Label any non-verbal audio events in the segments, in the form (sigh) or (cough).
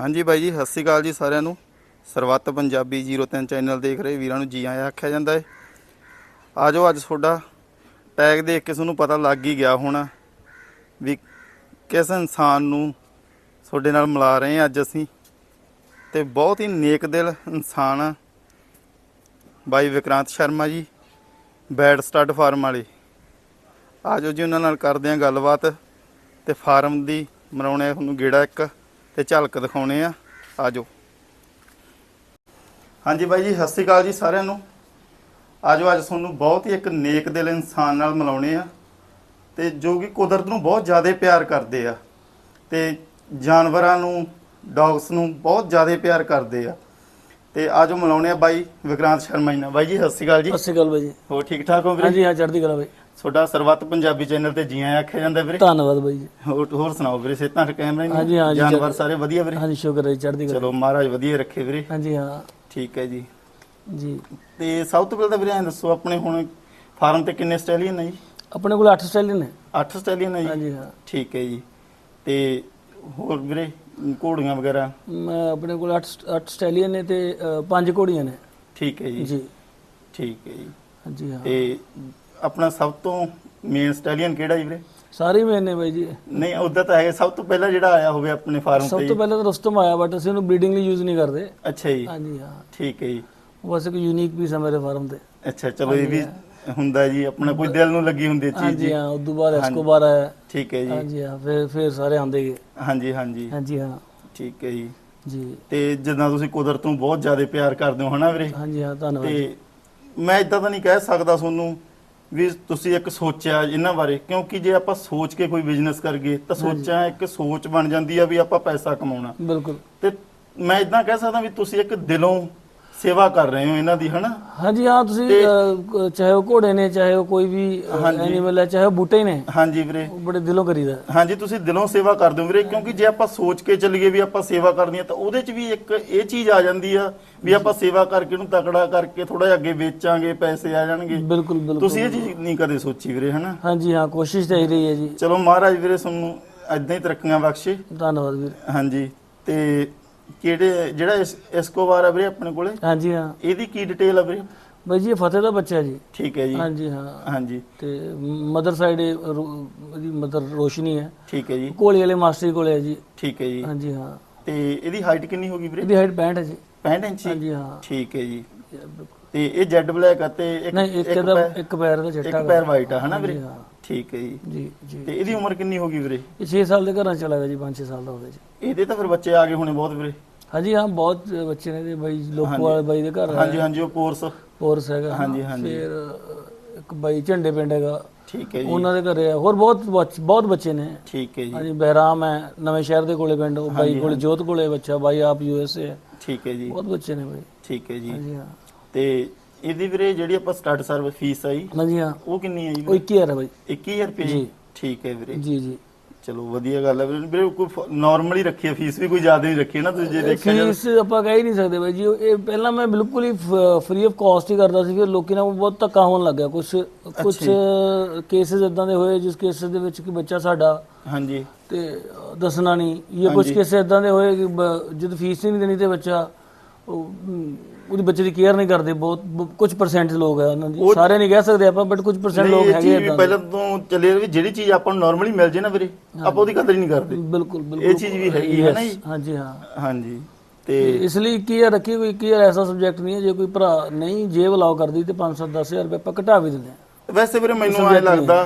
ਹਾਂਜੀ ਬਾਈ ਜੀ, ਸਤਿ ਸ਼੍ਰੀ ਅਕਾਲ ਜੀ ਸਾਰਿਆਂ ਨੂੰ। ਸਰਵੱਤ ਪੰਜਾਬੀ 03 ਚੈਨਲ ਦੇਖ ਰਹੇ ਵੀਰਾਂ ਨੂੰ ਜੀ ਆਇਆਂ ਆਖਿਆ ਜਾਂਦਾ ਹੈ ਆਜੋ ਅੱਜ ਤੁਹਾਡਾ ਟੈਗ ਦੇਖ ਕੇ ਤੁਹਾਨੂੰ ਪਤਾ ਲੱਗ ਹੀ ਗਿਆ ਹੋਣਾ ਵੀ ਕਿਸ ਇਨਸਾਨ ਨੂੰ ਤੁਹਾਡੇ ਨਾਲ ਮਿਲਾ ਰਹੇ ਹਾਂ ਅੱਜ ਅਸੀਂ। ਤੇ ਬਹੁਤ ਹੀ ਨੇਕ ਦਿਲ ਇਨਸਾਨ ਆ। ਬਾਈ Vikrant Sharma ji, bed stud farm ਵਾਲੇ। ਆਜੋ ਜੀ ਉਹਨਾਂ ਨਾਲ ਕਰਦੇ ਹਾਂ ਗੱਲਬਾਤ ਤੇ ਫਾਰਮ ਦੀ ਮਰਾਉਣੇ ਤੁਹਾਨੂੰ ਗੇੜਾ ਇੱਕ। ਤੇ ਝਲਕ ਦਿਖਾਉਣੇ ਆ। ਆਜੋ। ਹਾਂਜੀ ਬਾਈ ਜੀ ਸਤਿ ਸ਼੍ਰੀ ਅਕਾਲ ਜੀ ਸਾਰਿਆਂ ਨੂੰ। ਆਜੋ ਅੱਜ ਤੁਹਾਨੂੰ ਬਹੁਤ ਹੀ ਇੱਕ ਨੇਕ ਦਿਲ ਇਨਸਾਨ ਨਾਲ ਮਿਲਾਉਣੇ ਆ ਤੇ ਜੋ ਕਿ ਕੁਦਰਤ ਨੂੰ ਬਹੁਤ ਜ਼ਿਆਦਾ ਪਿਆਰ ਕਰਦੇ ਆ ਤੇ ਜਾਨਵਰਾਂ ਨੂੰ ਡੌਗਸ ਨੂੰ ਬਹੁਤ ਜ਼ਿਆਦਾ ਪਿਆਰ ਕਰਦੇ ਆ। ਤੇ ਆਜੋ ਮਿਲਾਉਣੇ ਆ ਬਾਈ ਵਿਕਰਾਂਤ ਸ਼ਰਮਾ ਜੀ ਨਾਲ। ਬਾਈ ਜੀ ਸਤਿ ਸ਼੍ਰੀ ਅਕਾਲ ਜੀ। ਸਤਿ ਸ਼੍ਰੀ ਅਕਾਲ ਬਾਈ ਜੀ। ਹੋਰ ਠੀਕ ਠਾਕ ਹੋ ਵੀਰੇ? ਹਾਂਜੀ ਹਾਂ ਚੜ੍ਹਦੀ ਕਲਾ ਬਾਈ। ਤੁਹਾਡਾ ਸਰਵੱਤ ਪੰਜਾਬੀ ਚੈਨਲ ਤੇ ਜੀ ਆਇਆਂ ਆਖਿਆ ਜਾਂਦਾ ਵੀਰੇ। ਧੰਨਵਾਦ ਬਾਈ ਜੀ। ਹੋਰ ਹੋਰ ਸੁਣਾਓ ਵੀਰੇ ਸਿਹਤਾਂ ਕੈਮਰਾ ਨਹੀਂ? ਹਾਂਜੀ, ਹਾਂਜੀ, ਜਾਨਵਰ ਸਾਰੇ ਵਧੀਆ ਵੀਰੇ? ਹਾਂਜੀ ਸ਼ੁਕਰ ਹੈ ਜੀ, ਚੜ੍ਹਦੀ ਕਲਾ। ਚਲੋ ਮਹਾਰਾਜ ਵਧੀਆ ਰੱਖੇ ਵੀਰੇ। ਹਾਂਜੀ ਹਾਂ। ਠੀਕ ਹੈ ਜੀ। ਜੀ। ਤੇ ਸਭ ਤੋਂ ਪਹਿਲਾਂ ਤਾਂ ਵੀਰੇ ਐਂ ਦੱਸੋ ਆਪਣੇ ਹੁਣ ਫਾਰਮ ਤੇ ਕਿੰਨੇ ਸਟੈਲੀਅਨ ਨੇ ਜੀ? ਆਪਣੇ ਕੋਲ 8 ਸਟਾਈਲ ਨੇ। 8 ਸਟੈਲੀਅਨ ਨੇ ਜੀ? ਹਾਂਜੀ ਹਾਂ। ਠੀਕ ਹੈ ਜੀ। ਤੇ ਹੋਰ ਵੀਰੇ ਘੋੜੀਆਂ ਵਗੈਰਾ? ਮੈਂ ਆਪਣੇ ਕੋਲ 8 8 ਸਟਾਈਲੀਅਨ ਨੇ ਤੇ 5 ਘੋੜੀਆਂ ਨੇ। ਠੀਕ ਹੈ ਜੀ। ਜੀ। ਠੀਕ ਹੈ ਜੀ। ਹਾਂਜੀ ਹਾਂ। ਤੇ ਆਪਣਾ ਸਭ ਤੋਂ ਮੇਨ ਸਟੈਲੀਅਨ ਕਿਹੜਾ ਜੀ ਵੀਰੇ? ਸਾਰੇ ਹੀ ਮੈਨੇ ਬਾਈ ਜੀ। ਨਹੀਂ ਉਦਾਂ ਤਾਂ ਹੈ ਸਭ ਤੋਂ ਪਹਿਲਾਂ ਜਿਹੜਾ ਆਇਆ ਹੋਵੇ ਆਪਣੇ ਫਾਰਮ ਸਭ ਤੇ ਤੋਂ ਪਹਿਲਾਂ ਤਾਂ ਰੁਸਤਮ ਆਇਆ ਬਟ ਅਸੀਂ ਉਹਨੂੰ ਬਰੀਡਿੰਗ ਲਈ ਯੂਜ਼ ਨਹੀਂ ਕਰਦੇ। ਅੱਛਾ ਜੀ। ਹਾਂਜੀ ਹਾਂ। ਠੀਕ ਹੈ ਜੀ। ਉਹ ਬਸ ਇੱਕ ਯੂਨੀਕ ਪੀਸ ਹੈ ਮੇਰੇ ਫਾਰਮ ਤੇ। ਅੱਛਾ ਚਲੋ ਇਹ ਵੀ ਹੁੰਦਾ ਜੀ ਆਪਣਾ ਕੋਈ ਦਿਲ ਨੂੰ ਲੱਗੀ ਹੁੰਦੀ ਚੀਜ਼ ਹਾਂਜੀ ਜੀ। ਹਾਂ ਤੋਂ ਬਾਅਦ ਐਸਕੋਬਾਰ ਆਇਆ। ਠੀਕ ਹੈ ਜੀ। ਹਾਂਜੀ ਹਾਂ ਫਿਰ ਫਿਰ ਸਾਰੇ ਆਉਂਦੇ ਗਏ। ਹਾਂਜੀ ਹਾਂਜੀ। ਹਾਂਜੀ ਹਾਂ। ਠੀਕ ਹੈ ਜੀ। ਜੀ। ਤੇ ਜਿੱਦਾਂ ਤੁਸੀਂ ਕੁਦਰਤ ਨੂੰ ਬਹੁਤ ਜ਼ਿਆਦਾ ਪਿਆਰ ਕਰਦੇ ਹੋ ਹਨਾ ਵੀਰੇ? ਹਾਂਜੀ ਹਾਂ ਧੰਨਵਾਦ ਤੇ ਮੈਂ ਇਦਾਂ ਤਾਂ ਨਹੀਂ ਕਹਿ ਸਕਦਾ ਤੁਹਾਨੂੰ ਵੀ ਤੁਸੀਂ ਇੱਕ ਸੋਚਿਆ ਇਹਨਾਂ ਬਾਰੇ ਕਿਉਂਕਿ ਜੇ ਆਪਾਂ ਸੋਚ ਕੇ ਕੋਈ ਬਿਜ਼ਨਸ ਕਰਗੇ ਤਾਂ ਸੋਚਾਂ ਇੱਕ ਸੋਚ ਬਣ ਜਾਂਦੀ ਆ ਵੀ ਆਪਾਂ ਪੈਸਾ ਕਮਾਉਣਾ। ਬਿਲਕੁਲ। ਤੇ ਮੈਂ ਇਦਾਂ ਕਹਿ ਸਕਦਾ ਵੀ ਤੁਸੀਂ ਇੱਕ ਦਿਲੋਂ ਸੇਵਾ ਕਰ ਰਹੇ ਹੋ ਇਹਨਾਂ ਦੀ ਹਨਾ? ਹਾਂਜੀ ਹਾਂ ਤੁਸੀਂ ਅਹ, ਚਾਹੇ ਉਹ ਘੋੜੇ ਨੇ ਚਾਹੇ ਉਹ ਕੋਈ ਵੀ। ਐਨੀਮਲ ਹੈ ਚਾਹੇ ਉਹ ਬੂਟੇ ਹੀ ਨੇ ਹਾਂਜੀ ਵੀਰੇ। ਉਹ ਬੜੇ ਦਿਲੋਂ ਕਰੀਦਾ। ਹਾਂਜੀ ਤੁਸੀਂ ਦਿਲੋਂ ਸੇਵਾ ਕਰਦੇ ਹੋ ਵੀਰੇ ਕਿਉਂਕਿ ਜੇ ਆਪਾਂ ਸੋਚ ਕੇ ਚੱਲੀਏ ਵੀ ਆਪਾਂ ਸੇਵਾ ਕਰਨੀ ਆ ਤਾਂ ਉਹਦੇ 'ਚ ਵੀ ਇੱਕ ਇਹ ਚੀਜ਼ ਆ ਜਾਂਦੀ ਆ ਵੀ ਆਪਾਂ ਸੇਵਾ ਕਰਕੇ ਉਹਨੂੰ ਤਕੜਾ ਕਰਕੇ ਥੋੜਾ ਜਿਹਾ ਅੱਗੇ ਵੇਚਾਂਗੇ ਪੈਸੇ ਆ ਜਾਣਗੇ। ਬਿਲਕੁਲ ਬਿਲਕੁਲ। ਤੁਸੀਂ ਇਹ ਚੀਜ਼ ਨਹੀਂ ਕਦੇ ਸੋਚੀ ਵੀਰੇ ਹਨਾ? ਹਾਂਜੀ ਹਾਂ ਕੋਸ਼ਿਸ਼ ਤਾਂ ਹੀ ਰਹੀ ਹੈ ਜੀ। ਚਲੋ ਮਹਾਰਾਜ ਵੀਰੇ ਤੁਹਾਨੂੰ ਏਦਾਂ ਹੀ ਤਰੱਕੀਆਂ ਬਖਸ਼ੇ। ਧੰਨਵਾਦ ਵੀਰ। ਹਾਂਜੀ ਤੇ ਕਿਹੜੇ ਜਿਹੜਾ ਇਸ ਇਸਕੋਬਾਰ ਆ ਵੀਰੇ ਆਪਣੇ ਕੋਲੇ? ਹਾਂਜੀ ਹਾਂ। ਇਹਦੀ ਕੀ ਡਿਟੇਲ ਆ ਵੀਰੇ? ਬਾਈ ਜੀ ਇਹ ਫਤਿਹ ਦਾ ਬੱਚਾ ਜੀ। ਠੀਕ ਹੈ ਜੀ। ਹਾਂਜੀ ਹਾਂ। ਹਾਂਜੀ। ਤੇ ਮਦਰ ਸਾਈਡ ਇਹਦੀ ਮਦਰ ਰੋਸ਼ਨੀ ਹੈ। ਠੀਕ ਹੈ ਜੀ। ਕੋਲੀ ਵਾਲੇ ਮਾਸਟਰ ਕੋਲੇ ਹੈ ਜੀ। ਠੀਕ ਹੈ ਜੀ। ਹਾਂਜੀ ਹਾਂ। ਤੇ ਇਹਦੀ ਹਾਈਟ ਕਿੰਨੀ ਹੋਗੀ ਵੀਰੇ? ਇਹਦੀ ਹਾਈਟ 65 ਹੈ ਜੀ। 65 ਇੰਚ? ਹਾਂਜੀ ਹਾਂ। ਠੀਕ ਹੈ ਜੀ। ਤੇ ਇਹ ਜੈਡ ਬਲੈਕ ਆ ਤੇ ਇੱਕ ਇੱਕ ਇੱਕ ਪੈਰ- ਇੱਕ ਦਾ ਇੱਕ ਚਿੱਟਾ ਪੈਰ ਵਾਈਟ ਆ ਹਨਾ ਵੀਰੇ। ਠੀਕ ਹੈ ਜੀ। ਜੀ ਜੀ ਤੇ ਇਹਦੀ ਉਮਰ ਕਿੰਨੀ ਹੋਗੀ ਵੀਰੇ? ਇਹ 6 ਸਾਲ ਦੇ ਘਰਾਂ ਚਲਾ ਗਿਆ ਜੀ 5-6 ਸਾਲ ਦਾ ਹੋ ਗਿਆ ਜੀ। ਇਹਦੇ ਤਾਂ ਫਿਰ ਬੱਚੇ ਆ ਗਏ ਹੋਣੇ ਬਹੁਤ ਵੀਰੇ। ਹਾਂਜੀ ਹਾਂ ਬਹੁਤ ਬੱਚੇ ਨੇ ਤੇ ਬਾਈ ਲੋਕੋ ਵਾਲੇ ਬਾਈ ਦੇ ਘਰ ਹਾਂਜੀ ਹਾਂਜੀ ਉਹ ਕੋਰਸ। ਪੋਰਸ ਹੈਗਾ ਹਾਂਜੀ, ਹਾਂਜੀ। ਫਿਰ ਇੱਕ ਬਾਈ ਝੰਡੇ ਪਿੰਡ ਹੈਗਾ। ਠੀਕ ਹੈ ਜੀ। ਉਹਨਾਂ ਦੇ ਘਰੇ ਆ। ਹੋਰ ਬਹੁਤ ਬਹੁਤ ਬੱਚੇ ਨੇ। ਠੀਕ ਹੈ ਜੀ। ਹਾਂਜੀ ਬਹਿਰਾਮ ਹੈ ਨਵੇਂ ਸ਼ਹਿਰ ਦੇ ਕੋਲੇ ਪਿੰਡ ਉਹ ਬਾਈ ਕੋਲੇ ਜੋਤ ਕੋਲੇ ਬੱਚਾ ਬਾਈ ਆਪ ਯੂ ਐਸ ਏ ਠੀਕ ਹੈ ਜੀ। ਬਹੁਤ ਬੱਚੇ ਨੇ ਬਾਈ। ਠੀਕ ਹੈ ਜੀ। ਹਾਂਜੀ ਹਾਂ। ਤੇ ਇਹਦੀ ਵੀਰੇ ਜਿਹੜੀ ਆਪਾਂ ਸਟਾਰਟ ਸਰਵਿਸ ਫੀਸ ਆਈ ਹਾਂਜੀ ਹਾਂ। ਉਹ ਕਿੰਨੀ ਹੈ ਜੀ ਉਹ 21000 ਹੈ ਬਾਈ। 21000 ਰੁਪਏ ਜੀ। ਠੀਕ ਹੈ ਵੀਰੇ। ਜੀ ਜੀ। ਚਲੋ ਵਧੀਆ ਗੱਲ ਹੈ ਵੀਰੇ। ਵੀਰੇ ਕੋਈ ਨਾਰਮਲੀ ਰੱਖੀ ਹੈ ਫੀਸ ਵੀ ਕੋਈ ਜ਼ਿਆਦਾ ਨਹੀਂ ਰੱਖੀ ਹੈ ਨਾ ਤੁਸੀਂ ਜੇ ਦੇਖਿਆ ਜਾਵੇ। ਫੀਸ ਆਪਾਂ ਕਹਿ ਹੀ ਨਹੀਂ ਸਕਦੇ ਬਾਈ ਜੀ। ਇਹ ਪਹਿਲਾਂ ਮੈਂ ਬਿਲਕੁਲ ਹੀ ਫ੍ਰੀ ਆਫ ਕਾਸਟ ਹੀ ਕਰਦਾ ਸੀ ਫਿਰ ਲੋਕੀ ਨਾਲ ਬਹੁਤ ਧੱਕਾ ਹੋਣ ਲੱਗਾ ਕੁਝ ਕੁਝ ਕੇਸਿਸ ਇਦਾਂ ਦੇ ਹੋਏ ਜਿਸ ਕੇਸਿਸ ਦੇ ਵਿੱਚ ਕਿ ਬੱਚਾ ਸਾਡਾ ਹਾਂਜੀ। ਤੇ ਦੱਸਣਾ ਨਹੀਂ। ਇਹ ਕੁਝ ਕੇਸ ਇਦਾਂ ਦੇ ਹੋਏ ਕਿ ਜਦ ਫੀਸ ਨਹੀਂ ਦੇਣੀ ਤੇ ਬੱਚਾ ਉਹਦੀ ਬੱਚੇ ਦੀ ਕੇਅਰ ਨਹੀਂ ਕਰਦੇ ਬਹੁਤ ਕੁਝ ਪਰਸੈਂਟ ਲੋਕ ਹੈ ਉਹਨਾਂ ਦੀ। ਸਾਰੇ ਨਹੀਂ ਕਹਿ ਸਕਦੇ ਆਪਾਂ ਬਟ ਕੁਝ ਪਰਸੈਂਟ ਲੋਕ ਹੈਗੇ ਇਦਾਂ ਪਹਿਲਾਂ ਤੋਂ ਚੱਲੇ ਵੀ ਜਿਹੜੀ ਚੀਜ਼ ਆਪਾਂ ਨੂੰ ਨਾਰਮਲੀ ਮਿਲ ਜੇ ਨਾ ਵੀਰੇ ਆਪਾਂ ਉਹਦੀ ਕਦਰ ਹੀ ਨਹੀਂ ਕਰਦੇ। ਬਿਲਕੁਲ ਬਿਲਕੁਲ। ਇਹ ਚੀਜ਼ ਵੀ ਹੈਗੀ ਹੈ ਨਾ ਜੀ। ਹਾਂਜੀ ਹਾਂ। ਹਾਂਜੀ ਤੇ ਇਸ ਲਈ ਕੀ ਹੈ ਰੱਖੀ ਕੋਈ ਕੀ ਹੈ ਐਸਾ ਸਬਜੈਕਟ ਨਹੀਂ ਹੈ ਜੇ ਕੋਈ ਭਰਾ ਨਹੀਂ ਜੇਬ ਅਲਾਉ ਕਰਦੀ ਤੇ 500 10000 ਰੁਪਏ ਆਪਾਂ ਘਟਾ ਵੀ ਦਿੰਦੇ ਵੈਸੇ ਵੀਰੇ ਮੈਨੂੰ ਐ ਲੱਗਦਾ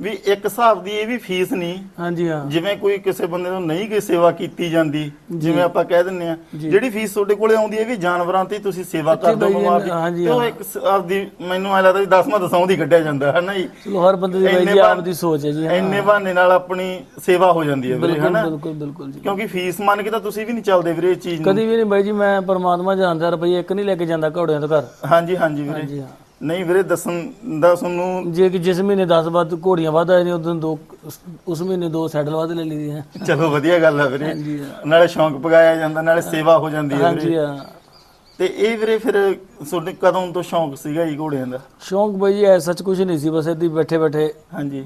ਵੀ ਇੱਕ ਹਿਸਾਬ ਦੀ ਇਹ ਵੀ ਫੀਸ ਨਹੀਂ। ਹਾਂਜੀ ਹਾਂ। ਜਿਵੇਂ ਕੋਈ ਕਿਸੇ ਬੰਦੇ ਨੂੰ ਨਹੀਂ ਕੋਈ ਸੇਵਾ ਕੀਤੀ ਜਾਂਦੀ ਜਿਵੇਂ ਆਪਾਂ ਕਹਿ ਦਿੰਨੇ ਆ ਜਿਹੜੀ ਫੀਸ ਤੁਹਾਡੇ ਕੋਲੇ ਆਉਂਦੀ ਹੈ ਵੀ ਜਾਨਵਰਾਂ ਤੇ ਹੀ ਤੁਸੀਂ ਸੇਵਾ ਕਰਦੇ ਹੋ ਬਿਮਾਰ ਦੀ ਹਾਂਜੀ, ਤੇ ਉਹ ਇੱਕ ਆਪਦੀ ਮੈਨੂੰ ਐ ਲੱਗਦਾ ਵੀ ਦਸਵਾਂ ਦਸਾਉਂਦੀ ਕੱਢਿਆ ਜਾਂਦਾ ਹੈ ਨਾ ਜੀ? ਚਲੋ ਹਰ ਬੰਦੇ ਦੀ ਬਾਈ ਇੰਨੇ ਜੀ ਬਹਾ- ਆਪ ਦੀ ਸੋਚ ਹੈ ਜੀ ਹਾਂ। ਇੰਨੇ ਬਹਾਨੇ ਨਾਲ ਆਪਣੀ ਸੇਵਾ ਹੋ ਜਾਂਦੀ ਹੈ ਵੀਰੇ ਬਿਲਕੁਲ ਹਨਾ ਬਿਲਕੁਲ ਬਿਲਕੁਲ ਜੀ। ਕਿਉਂਕਿ ਫੀਸ ਮੰਨ ਕੇ ਤਾਂ ਤੁਸੀਂ ਵੀ ਨਹੀਂ ਚੱਲਦੇ ਵੀਰੇ ਇਹ ਚੀਜ਼ ਨੂੰ। ਕਦੀ ਵੀ ਨਹੀਂ ਬਾਈ ਜੀ ਮੈਂ ਪਰਮਾਤਮਾ ਜਾਣਦਾ ਰੁਪਈਆ ਇੱਕ ਨਹੀਂ ਲੈ ਕੇ ਜਾਂਦਾ ਘੋੜਿਆਂ ਤੋਂ ਘਰ। ਹਾਂਜੀ ਹਾਂਜੀ ਵੀਰੇ। ਜੀ ਹਾਂ। ਨਹੀਂ ਵੀਰੇ ਦੱਸਣ ਦਾ ਤੁਹਾਨੂੰ ਜੇ ਕਿ ਜਿਸ ਮਹੀਨੇ 10 ਵੱਧ ਘੋੜੀਆਂ ਵੱਧ ਆਏ ਨੇ ਉਦੋਂ ਦੋ ਉਸ ਮਹੀਨੇ ਦੋ ਸੈਡਲ ਵੱਧ ਲੈ ਲਈਆਂ। ਹੈ ਚਲੋ ਵਧੀਆ ਗੱਲ ਆ ਵੀਰੇ। ਹਾਂਜੀ ਹਾਂ। ਨਾਲੇ ਸ਼ੌਂਕ ਪਗਾਇਆ ਜਾਂਦਾ ਨਾਲੇ ਸੇਵਾ ਹੋ ਜਾਂਦੀ ਹੈ ਹਾਂਜੀ ਵੀਰੇ। ਹਾਂ। ਤੇ ਇਹ ਵੀਰੇ ਫਿਰ ਤੁਹਾਡੇ ਕਦੋਂ ਤੋਂ ਸ਼ੌਂਕ ਸੀਗਾ ਜੀ ਘੋੜਿਆਂ ਦਾ? ਸ਼ੌਂਕ ਬਾਈ ਜੀ ਐ ਸੱਚ ਕੁਝ ਨਹੀਂ ਸੀ ਬਸ ਇੱਦੀ ਬੈਠੇ ਬੈਠੇ ਹਾਂਜੀ।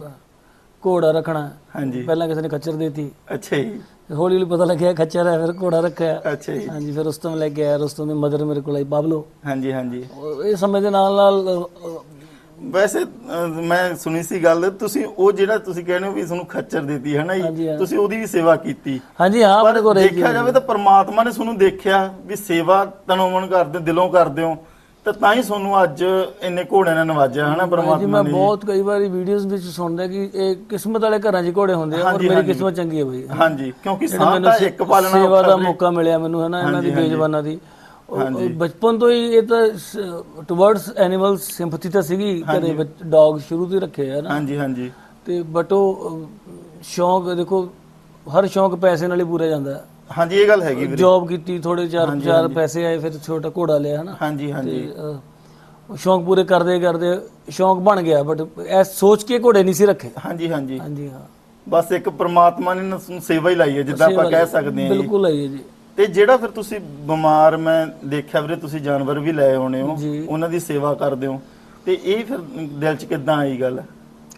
ਘੋੜਾ ਰੱਖਣਾ। ਹਾਂਜੀ। ਪਹਿਲਾਂ ਕਿਸੇ ਨੇ ਖੱਚਰ ਦੇਤੀ। ਅੱਛਾ ਜੀ। ਹੌਲੀ ਹੌਲੀ ਪਤਾ ਲੱਗਿਆ ਖੱਚਰ ਹੈ ਫਿਰ ਘੋੜਾ ਰੱਖਿਆ। ਅੱਛਾ ਜੀ। ਹਾਂਜੀ ਫਿਰ ਰੁਸਤਮ ਲੈ ਕੇ ਆਇਆ ਰੁਸਤਮ ਦੀ ਮਦਰ ਮੇਰੇ ਕੋਲ ਆਈ ਬਾਬਲੋ। ਹਾਂਜੀ ਹਾਂਜੀ। ਇਹ ਸਮੇਂ ਦੇ ਨਾਲ ਨਾਲ ਵੈਸੇ ਮੈਂ ਸੁਣੀ ਸੀ ਗੱਲ ਤੁਸੀਂ ਉਹ ਜਿਹੜਾ ਤੁਸੀਂ ਕਹਿੰਦੇ ਹੋ ਵੀ ਤੁਹਾਨੂੰ ਖੱਚਰ ਦਿੱਤੀ ਹੈ ਨਾ ਜੀ। ਤੁਸੀਂ ਉਹਦੀ ਵੀ ਸੇਵਾ ਕੀਤੀ। ਹਾਂਜੀ ਹਾਂ ਆਪਣੇ ਕੋਲ ਦੇਖਿਆ ਜਾਵੇ ਤਾਂ ਪ੍ਰਮਾਤਮਾ ਨੇ ਤੁਹਾਨੂੰ ਦੇਖਿਆ ਵੀ ਸੇਵਾ ਤਨੋਂ ਮਨ ਕਰਦੇ ਦਿਲੋਂ ਕਰਦੇ ਹੋ। ਤਾਂ ਤਾਂ ਹੀ ਤੁਹਾਨੂੰ ਅੱਜ ਇੰਨੇ ਘੋੜਿਆਂ ਨਾਲ ਨਵਾਜਿਆ ਹਨਾ ਜੀ ਪ੍ਰਮਾਤਮਾ ਮੈਂ ਨੇ। ਬਹੁਤ ਕਈ ਵਾਰੀ ਵੀਡੀਓਜ਼ ਵਿੱਚ ਸੁਣਦਾ ਕਿ ਇਹ ਕਿਸਮਤ ਵਾਲੇ ਘਰਾਂ 'ਚ ਘੋੜੇ ਹੁੰਦੇ ਆ ਔਰ ਹਾਂਜੀ, ਮੇਰੀ ਹਾਂਜੀ। ਕਿਸਮਤ ਚੰਗੀ ਹੈ ਬਈ ਹਾਂਜੀ ਕਿਉਂਕਿ ਜਿਹੜਾ ਸਾਹ ਤਾਂ ਸੇ- ਇੱਕ ਪਾਲਣਾ ਸੇਵਾ ਔਖਾ ਦਾ। ਮੌਕਾ ਮਿਲਿਆ ਮੈਨੂੰ ਹੈ ਨਾ ਇਹਨਾਂ ਦੀ ਹਾਂਜੀ, ਹਾਂਜੀ। ਬੇਜ਼ਬਾਨਾਂ ਦੀ ਉਹ- ਬਚਪਨ ਤੋਂ ਹੀ ਇਹ ਤਾਂ ਟੁਵਰਡਸ ਐਨੀਮਲ ਸਿੰਪਥੀ ਤਾਂ ਸੀਗੀ ਵਿੱਚ ਡੌਗ ਸ਼ੁਰੂ ਤੋਂ ਹੀ ਰੱਖੇ ਆ ਨਾ ਹਾਂਜੀ ਹਾਂਜੀ ਤੇ ਬਟ ਉਹ ਅਹ, ਸ਼ੌਂਕ ਦੇਖੋ ਹਰ ਸ਼ੌਂਕ ਪੈਸੇ ਨਾਲ ਹੀ ਪੂਰਾ ਜਾਂਦਾ ਹੈ ਹਾਂਜੀ ਇਹ ਗੱਲ ਹੈਗੀ ਵੀਰੇ। ਜੌਬ ਕੀਤੀ ਥੋੜੇ ਚਾਰ ਚਾਰ ਪੈਸੇ ਆਏ ਫਿਰ ਛੋਟਾ ਘੋੜਾ ਲਿਆ ਹਨਾ? ਹਾਂਜੀ ਹਾਂਜੀ। ਸ਼ੌਂਕ ਪੂਰੇ ਕਰਦੇ ਕਰਦੇ ਸ਼ੌਂਕ ਬਣ ਗਿਆ ਬਟ ਐ ਸੋਚ ਕੇ ਘੋੜੇ ਨਹੀਂ ਸੀ ਰੱਖੇ। ਹਾਂਜੀ ਹਾਂਜੀ। ਹਾਂਜੀ ਹਾਂ। ਬਸ ਇੱਕ ਪ੍ਰਮਾਤਮਾ ਨੇ ਸੇਵਾ ਹੀ ਲਾਈ ਹੈ ਜਿੱਦਾਂ ਆਪਾਂ ਕਹਿ ਸਕਦੇ ਹਾਂ ਬਿਲਕੁਲ ਆਈ ਹੈ ਜੀ। ਤੇ ਜਿਹੜਾ ਫਿਰ ਤੁਸੀਂ ਬਿਮਾਰ ਮੈਂ ਦੇਖਿਆ ਵੀਰੇ ਤੁਸੀਂ ਜਾਨਵਰ ਵੀ ਲੈ ਆਉਣੇ ਹੋ। ਉਹਨਾਂ ਦੀ ਸੇਵਾ ਕਰਦੇ ਹੋ। ਤੇ ਇਹ ਫਿਰ ਦਿਲ 'ਚ ਕਿੱਦਾਂ ਆਈ ਗੱਲ?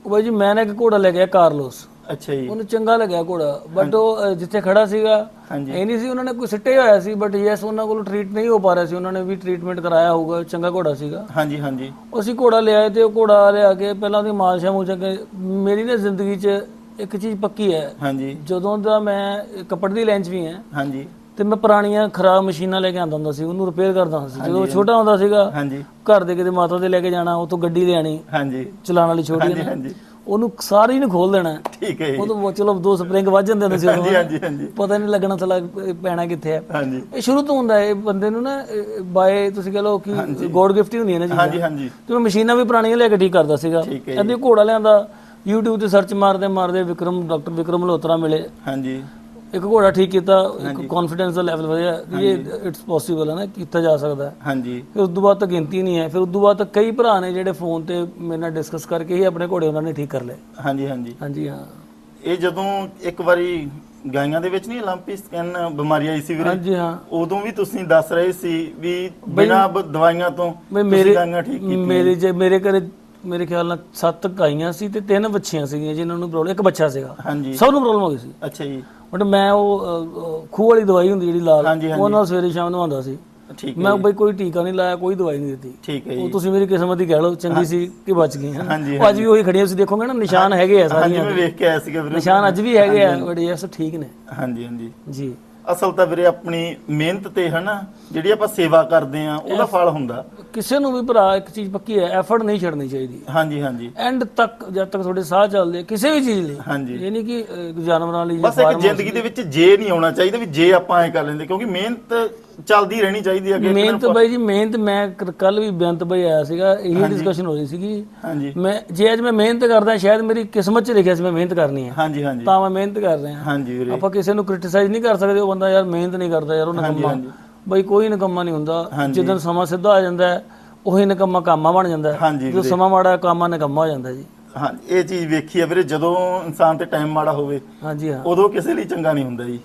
ਉਹ ਬਾਈ ਜੀ ਮੈਂ ਨਾ ਇੱਕ ਘੋੜਾ ਲੈ ਗਿਆ ਕਾਰਲੋਸ। ਅੱਛਾ ਜੀ। ਉਹਨੂੰ ਚੰਗਾ ਲੱਗਿਆ ਘੋੜਾ ਬਟ ਉਹ ਜਿੱਥੇ ਖੜਾ ਸੀਗਾ ਹਾਂਜੀ। ਇਹ ਨਹੀਂ ਸੀ ਉਹਨਾਂ ਨੇ ਕੋਈ ਸਿੱਟੇ ਹੋਇਆ ਸੀ ਬਟ ਯੈਸ ਉਹਨਾਂ ਕੋਲ ਟ੍ਰੀਟ ਨਹੀਂ ਹੋ ਪਾ ਰਿਹਾ ਸੀ ਉਹਨਾਂ ਨੇ ਵੀ ਟ੍ਰੀਟਮੈਂਟ ਕਰਾਇਆ ਹੋਊਗਾ ਚੰਗਾ ਘੋੜਾ ਸੀਗਾ। ਹਾਂਜੀ ਹਾਂਜੀ। ਅਸੀਂ ਘੋੜਾ ਲਿਆਏ ਤੇ ਉਹ ਘੋੜਾ ਲਿਆ ਕੇ ਪਹਿਲਾਂ ਉਹਦੀ ਮਾਲਸ਼ਾਂ ਮੂਜਾ ਕੇ ਮੇਰੀ ਨਾ ਜ਼ਿੰਦਗੀ 'ਚ ਇੱਕ ਚੀਜ਼ ਪੱਕੀ ਹੈ। ਹਾਂਜੀ। ਜਦੋਂ ਦਾ ਮੈਂ ਕੱਪੜੇ ਦੀ ਲਾਈਨ 'ਚ ਵੀ ਹਾਂ ਹਾਂਜੀ। ਤੇ ਮੈਂ ਪੁਰਾਣੀਆਂ ਖਰਾਬ ਮਸ਼ੀਨਾਂ ਲੈ ਕੇ ਆਉਂਦਾ ਹੁੰਦਾ ਸੀ ਉਹਨੂੰ ਰਿਪੇਅਰ ਕਰਦਾ ਹੁੰਦਾ ਸੀ। ਜਦੋਂ ਉਹ ਛੋਟਾ ਹੁੰਦਾ ਸੀਗਾ ਹਾਂਜੀ। ਘਰ ਦੇ ਕਿਤੇ ਮਾਤਾ ਦੇ ਲੈ ਕੇ ਜਾਣਾ ਤੋਂ ਗੱਡੀ ਲਿਆਣੀ ਹਾਂਜੀ। ਚਲਾਉਣ ਵਾਲੀ ਛੋਟੀ ਹਾਂਜੀ। ਉਹਨੂੰ ਸਾਰੀ ਨੂੰ ਖੋਲ ਦੇਣਾ ਠੀਕ ਹੈ ਜੀ। ਉਹ ਤੋਂ ਚਲੋ ਦੋ ਸਪਰਿੰਗ ਵੱਜ ਜਾਂਦੇ ਹੁੰਦੇ ਸੀ ਹਾਂਜੀ ਹਾਂਜੀ ਹਾਂਜੀ। ਪਤਾ ਨਹੀਂ ਲੱਗਣਾ ਥਲਾ ਪੈਣਾ ਕਿੱਥੇ ਹੈ। ਹਾਂਜੀ। ਇਹ ਸ਼ੁਰੂ ਤੋਂ ਹੁੰਦਾ ਹੈ ਇਹ ਬੰਦੇ ਨੂੰ ਨਾ ਬਾਏ ਤੁਸੀਂ ਕਹ ਲਓ ਕਿ ਗੋਡ ਗਿਫਟ ਹੀ ਹੁੰਦੀ ਹੈ ਨਾ ਜੀ ਹਾਂਜੀ ਹਾਂਜੀ। ਤੇ ਮਸ਼ੀਨਾਂ ਵੀ ਪੁਰਾਣੀਆਂ ਲੈ ਕੇ ਠੀਕ ਕਰਦਾ ਸੀਗਾ। ਅੱਧੀ ਘੋੜਾ ਲਿਆਂਦਾ YouTube ਤੇ ਸਰਚ ਮਾਰਦੇ ਮਾਰਦੇ ਵਿਕਰਮ ਡਾਕਟਰ ਵਿਕਰਮ ਮਲਹੋਤਰਾ ਮਿਲੇ। ਹਾਂਜੀ। ਇੱਕ ਘੋੜਾ ਠੀਕ ਕੀਤਾ ਇੱਕ ਕੌਨਫੀਡੈਂਸ ਦਾ ਲੈਵਲ ਵਧਿਆ ਕਿ ਇਹ ਇਟਸ ਪੋਸੀਬਲ ਹੈ ਨਾ ਕੀਤਾ ਜਾ ਸਕਦਾ ਹੈ। ਹਾਂਜੀ। ਫਿਰ ਉਸ ਤੋਂ ਬਾਅਦ ਤਾਂ ਗਿਣਤੀ ਨਹੀਂ ਹੈ। ਫਿਰ ਉਸ ਤੋਂ ਬਾਅਦ ਤਾਂ ਕਈ ਭਰਾ ਨੇ ਜਿਹੜੇ ਫੋਨ ਤੇ ਮੇਰੇ ਨਾਲ ਡਿਸਕਸ ਕਰਕੇ ਹੀ ਆਪਣੇ ਘੋੜੇ ਉਹਨਾਂ ਨੇ ਠੀਕ ਕਰ ਲਏ। ਹਾਂਜੀ ਹਾਂਜੀ। ਹਾਂਜੀ ਹਾਂ। ਇਹ ਜਦੋਂ ਇੱਕ ਵਾਰੀ ਗਾਈਆਂ ਦੇ ਵਿੱਚ ਨਹੀਂ ਲੰਪੀ ਸਕਿਨ ਬਿਮਾਰੀ ਆਈ ਸੀ ਵੀਰੇ? ਹਾਂਜੀ ਹਾਂ। ਉਦੋਂ ਵੀ ਤੁਸੀਂ ਦੱਸ ਰਹੇ ਸੀ ਵੀ ਬਿਨਾਂ ਦਵਾਈਆਂ ਤੋਂ ਤੁਸੀਂ ਗਾਈਆਂ ਠੀਕ ਕੀਤੀਆਂ। ਮੇਰੇ ਜੇ ਮੇਰੇ ਘਰੇ ਮੇਰੇ ਖਿਆਲ ਨਾਲ ਸੱਤ ਗਾਈਆਂ ਸੀ ਤੇ ਤਿੰਨ ਬੱਚੀਆਂ ਸੀਗੀਆਂ ਜਿਨ੍ਹਾਂ ਨੂੰ ਪ੍ਰੋਬਲਮ ਇੱਕ ਬੱਚਾ ਸੀਗਾ। ਹਾਂਜੀ। ਸਭ ਨੂੰ ਪ੍ਰੋਬਲਮ ਹੋ ਗਈ ਸੀ। ਅੱਛਾ ਜੀ। ਬਟ ਮੈਂ ਉਹ ਖੂਹ ਵਾਲੀ ਦਵਾਈ ਹੁੰਦੀ ਜਿਹੜੀ ਲਾਲ। ਉਹ ਨਾਲ ਸਵੇਰੇ ਸ਼ਾਮ ਨੂੰ ਆਉਂਦਾ ਸੀ। ਠੀਕ ਮੈਂ ਬਈ ਕੋਈ ਟੀਕਾ ਨਹੀਂ ਲਾਇਆ ਕੋਈ ਦਵਾਈ ਨਹੀਂ ਦਿੱਤੀ। ਠੀਕ ਹੈ ਉਹ ਤੁਸੀਂ ਮੇਰੀ ਕਿਸਮਤ ਹੀ ਕਹਿ ਲਓ ਚੰਗੀ ਸੀ ਕਿ ਬਚ ਗਈ ਹੈ ਅੱਜ ਵੀ ਉਹੀ ਖੜੀਆਂ ਤੁਸੀਂ ਦੇਖੋਗੇ ਨਾ ਨਿਸ਼ਾਨ ਹੈਗੇ ਆ ਹਾਂਜੀ ਸਾਰੀਆਂ। ਮੈਂ ਵੇਖ ਕੇ ਆਇਆ ਸੀਗਾ ਵੀਰੇ। ਨਿਸ਼ਾਨ ਅੱਜ ਵੀ ਹੈਗੇ ਆ ਬਟ ਯੈਸ ਠੀਕ ਨੇ। ਹਾਂਜੀ ਹਾਂਜੀ। ਜੀ। ਅਸਲ ਤਾਂ ਵੀਰੇ ਆਪਣੀ ਮਿਹਨਤ ਤੇ ਹਨਾ ਜਿਹੜੀ ਆਪਾਂ ਸੇਵਾ ਕਰਦੇ ਆ ਉਹਦਾ ਫਲ ਹੁੰਦਾ। ਕਿਸੇ ਨੂੰ ਵੀ ਭਰਾ ਇੱਕ ਚੀਜ਼ ਪੱਕੀ ਹੈ ਐਫਰਟ ਨਹੀਂ ਛੱਡਣੀ ਚਾਹੀਦੀ। ਹਾਂਜੀ ਹਾਂਜੀ। ਐਂਡ ਤੱਕ ਜਦ ਤੱਕ ਤੁਹਾਡੇ ਸਾਹ ਚੱਲਦੇ ਕਿਸੇ ਵੀ ਚੀਜ਼ ਲਈ। ਹਾਂਜੀ। ਇਹ ਨਹੀਂ ਕਿ ਜਾਨਵਰਾਂ ਲਈ ਬਸ ਇੱਕ ਜ਼ਿੰਦਗੀ ਦੇ ਵਿੱਚ ਜੇ ਨਹੀਂ ਆਉਣਾ ਚਾਹੀਦਾ ਵੀ ਜੇ ਆਪਾਂ ਐ ਕਰ ਲੈਂਦੇ ਕਿਉਂਕਿ ਮਿਹਨਤ ਚੱਲਦੀ ਰਹਿਣੀ ਚਾਹੀਦੀ ਅੱਗੇ ਮਿਹਨਤ ਬਾਈ ਜੀ ਮਿਹਨਤ ਮੈਂ ਕੱਲ ਵੀ ਬੇਅੰਤ ਬਾਈ ਆਇਆ ਸੀਗਾ ਇਹੀ ਡਿਸਕਸ਼ਨ ਹੋ ਰਹੀ ਸੀਗੀ। ਹਾਂਜੀ। ਮੈਂ ਜੇ ਅੱਜ ਮੈਂ ਮਿਹਨਤ ਕਰਦਾ ਸ਼ਾਇਦ ਮੇਰੀ ਕਿਸਮਤ 'ਚ ਲਿਖਿਆ ਸੀ ਮੈਂ ਮਿਹਨਤ ਕਰਨੀ ਹੈ। ਹਾਂਜੀ ਹਾਂਜੀ। ਤਾਂ ਮੈਂ ਮਿਹਨਤ ਕਰ ਰਿਹਾ। ਹਾਂਜੀ ਵੀਰੇ। ਆਪਾਂ ਕਿਸੇ ਨੂੰ ਕ੍ਰਿਟਿਸਾਈਜ਼ ਨਹੀਂ ਕਰ ਸਕਦੇ ਉਹ ਬੰਦਾ ਯਾਰ ਮਿਹਨਤ ਨਹੀਂ ਕਰਦਾ ਯਾਰ ਉਹ ਨਕੰਮਾ। ਬਾਈ ਕੋਈ ਨਕੰਮਾ ਨਹੀਂ ਹੁੰਦਾ। ਜਦੋਂ ਸਮਾਂ ਸਿੱਧਾ ਆ ਜਾਂਦਾ ਹੈ ਉਹੀ ਨਕੰਮਾ ਕਾਮਾ ਬਣ ਜਾਂਦਾ। ਹੈ ਜਦੋਂ ਸਮਾਂ ਮਾੜਾ ਕਾਮਾ ਨਕੰਮਾ ਹੋ ਜਾਂਦਾ ਜੀ। ਹਾਂ ਇਹ ਚੀਜ਼ ਵੇਖੀ ਆ ਵੀਰੇ ਜਦੋਂ ਇਨਸਾਨ ਤੇ ਟਾਈਮ ਮਾੜਾ ਹੋਵੇ ਹਾਂਜੀ ਹਾਂ। ਉਦੋਂ ਕਿਸੇ ਲਈ ਚੰਗਾ ਨਹੀਂ ਹੁੰਦਾ ਜੀ।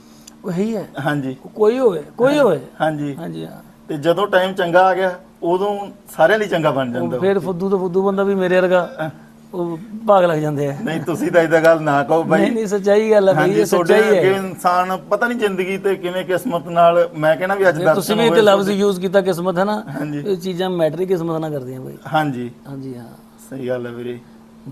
ਉਹੀ ਹੈ ਹਾਂਜੀ। ਕੋਈ ਹੋਵੇ ਕੋਈ ਹੋਵੇ। ਹਾਂਜੀ। ਹਾਂਜੀ ਹਾਂ। ਤੇ ਜਦੋਂ ਟਾਈਮ ਚੰਗਾ ਆ ਗਿਆ ਉਦੋਂ ਸਾਰਿਆਂ ਲਈ ਚੰਗਾ ਬਣ ਜਾਂਦਾ ਫਿਰ ਫੁੱਦੂ ਤੋਂ ਫੁੱਦੂ ਬੰਦਾ ਵੀ ਮੇਰੇ ਵਰਗਾ ਉਹ ਭਾਗ ਲੱਗ ਜਾਂਦੇ ਆ। ਨਹੀਂ ਤੁਸੀਂ ਤਾਂ ਇਦਾਂ ਗੱਲ ਨਾ ਕਹੋ ਬਾਈ। ਨਹੀਂ ਨਹੀਂ ਸੱਚਾਈ ਗੱਲ ਹੈ ਬਈ ਇਹ ਸੱਚਾਈ ਹੈ। ਇਨਸਾਨ ਪਤਾ ਨਹੀਂ ਜ਼ਿੰਦਗੀ ਤੇ ਕਿਵੇਂ ਕਿਸਮਤ ਨਾਲ ਮੈਂ ਕਹਿੰਦਾ ਵੀ ਅੱਜ ਤੁਸੀਂ ਦਰਸ਼ਨ ਵੀ ਇੱਕ ਹੋਏ ਲਫ਼ਜ਼ ਯੂਜ਼ ਕੀਤਾ ਕਿਸਮਤ ਹੈ ਨਾ? ਇਹ ਚੀਜ਼ਾਂ ਮੈਟਰ ਕਿਸਮਤ ਨਾਲ ਕਰਦੀਆਂ ਬਈ। ਹਾਂਜੀ। ਹਾਂਜੀ ਹਾਂ। ਸਹੀ ਗੱਲ ਹੈ ਵੀਰੇ।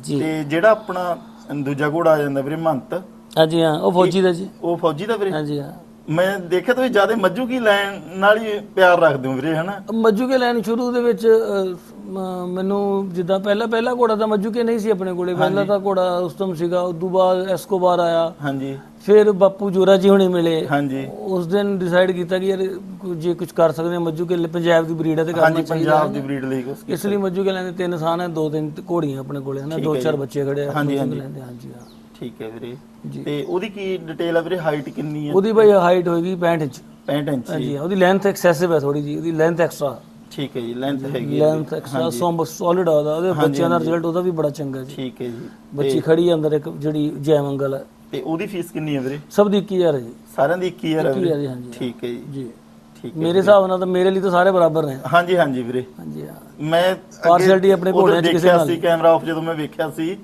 ਜੀ। ਤੇ ਜਿਹੜਾ ਆਪਣਾ ਦੂਜਾ ਘੋੜਾ ਆ ਜਾਂਦਾ ਵੀਰੇ ਮੰਤ। ਹਾਂਜੀ ਹਾਂ ਉਹ ਫੌਜੀ ਦਾ ਜੀ। ਉਹ ਫੌਜੀ ਦਾ ਵੀਰੇ? ਹਾਂਜੀ ਹਾਂ। ਮੈਂ ਦੇਖਿਆ ਤੁਸੀਂ ਜ਼ਿਆਦਾ ਮੱਜੂ ਕੀ ਲੈਣ ਨਾਲ ਹੀ ਪਿਆਰ ਰੱਖਦੇ ਹੋ ਵੀਰੇ ਹਨਾ? ਮੱਜੂਕੇ ਲੈਣ ਸ਼ੁਰੂ ਦੇ ਵਿੱਚ ਅਹ, ਮ- ਮੈਨੂੰ ਜਿੱਦਾਂ ਪਹਿਲਾ ਪਹਿਲਾ ਘੋੜਾ ਤਾਂ ਮੱਜੂਕੇ ਨਹੀਂ ਸੀ ਆਪਣੇ ਕੋਲੇ। ਪਹਿਲਾ ਤਾਂ ਘੋੜਾ ਉਸਤਮ ਸੀਗਾ ਉਸ ਤੋਂ ਬਾਅਦ ਐਸਕੋਬਾਰ ਆਇਆ। ਹਾਂਜੀ। ਫਿਰ ਬਾਪੂ ਜੋਰਾ ਜੀ ਹੁਣੇ ਮਿਲੇ। ਹਾਂਜੀ। ਉਸ ਦਿਨ ਡਿਸਾਈਡ ਕੀਤਾ ਕਿ ਯਾਰ ਕੁ- ਜੇ ਕੁਝ ਕਰ ਸਕਦੇ ਹਾਂ ਮੱਜੂਕੇ ਲ- ਪੰਜਾਬ ਦੀ ਬਰੀਡ ਹੈ ਤੇ ਕਰਨਾ ਹਾਂਜੀ ਚਾਹੀਦਾ ਪੰਜਾਬ ਦੀ ਬਰੀਡ ਲਈ ਕੁਛ ਇਸ ਲਈ ਮੱਜੂਕੇ ਲੈਂਦੇ ਤਿੰਨ ਸਾਨ ਹੈ ਦੋ ਤਿੰਨ ਘੋੜੀਆਂ ਆਪਣੇ ਕੋਲੇ ਹਨਾ ਦੋ ਚਾਰ ਬੱਚੇ ਖੜੇ ਆ ਹਾਂਜੀ, ਲੈਂਦੇ ਹਾਂਜੀ ਹਾਂ। ਠੀਕ ਹੈ ਵੀਰੇ। ਜੀ। ਤੇ ਉਹਦੀ ਕੀ ਡਿਟੇਲ ਹੈ ਵੀਰੇ? ਹਾਈਟ ਕਿੰਨੀ ਹੈ? ਉਹਦੀ ਬਈ ਹਾਈਟ ਹੋਏਗੀ 65 ਇੰਚ। 65 ਇੰਚ ਹਾਂਜੀ ਹਾਂ, ਉਹਦੀ ਲੈਂਥ ਐਕਸੈਸਿਵ ਹੈ ਥੋੜੀ ਜੀ ਉਹਦੀ ਲੈਂਥ ਐਕਸਟਰਾ ਠੀਕ ਹੈ ਜੀ ਲੈਂਥ ਹੈਗੀ ਲੈਂਥ ਐਕਸਟਰਾ ਸੋਮ ਸੋਲਿਡ ਆਦਾ ਉਹਦੇ ਬੱਚਿਆਂ ਦਾ ਰਿਜ਼ਲਟ ਉਹਦਾ ਵੀ ਬੜਾ ਚੰਗਾ ਜੀ। ਠੀਕ ਹੈ ਜੀ। ਬੱਚੀ ਖੜੀ ਅੰਦਰ ਇੱਕ ਜਿਹੜੀ ਜੈ ਮੰਗਲ ਹੈ। ਤੇ ਉਹਦੀ ਫੀਸ ਕਿੰਨੀ ਹੈ ਵੀਰੇ? ਸਭ ਦੀ 21000 ਹੈ ਜੀ। ਸਾਰਿਆਂ ਦੀ 21000 ਹੈ 21000 ਵੀਰੇ? ਜੀ ਠੀਕ ਹੈ ਜੀ। ਜੀ। ਠੀਕ ਹੈ ਮੇਰੇ ਹਿਸਾਬ ਨਾਲ ਤਾਂ ਮੇਰੇ ਲਈ ਤਾਂ ਸਾਰੇ ਬਰਾਬਰ ਨੇ। ਹਾਂਜੀ ਹਾਂਜੀ ਵੀਰੇ। ਹਾਂਜੀ ਹਾਂ। ਮੈਂ Partiality ਆਪਣੇ ਘੋੜਿਆਂ 'ਚ ਕਿਸੇ ਨਾਲ ਸੀ ਕੈਮਰਾ ਆਫ ਜਦੋਂ ਮੈਂ ਵੇਖਿਆ ਸੀ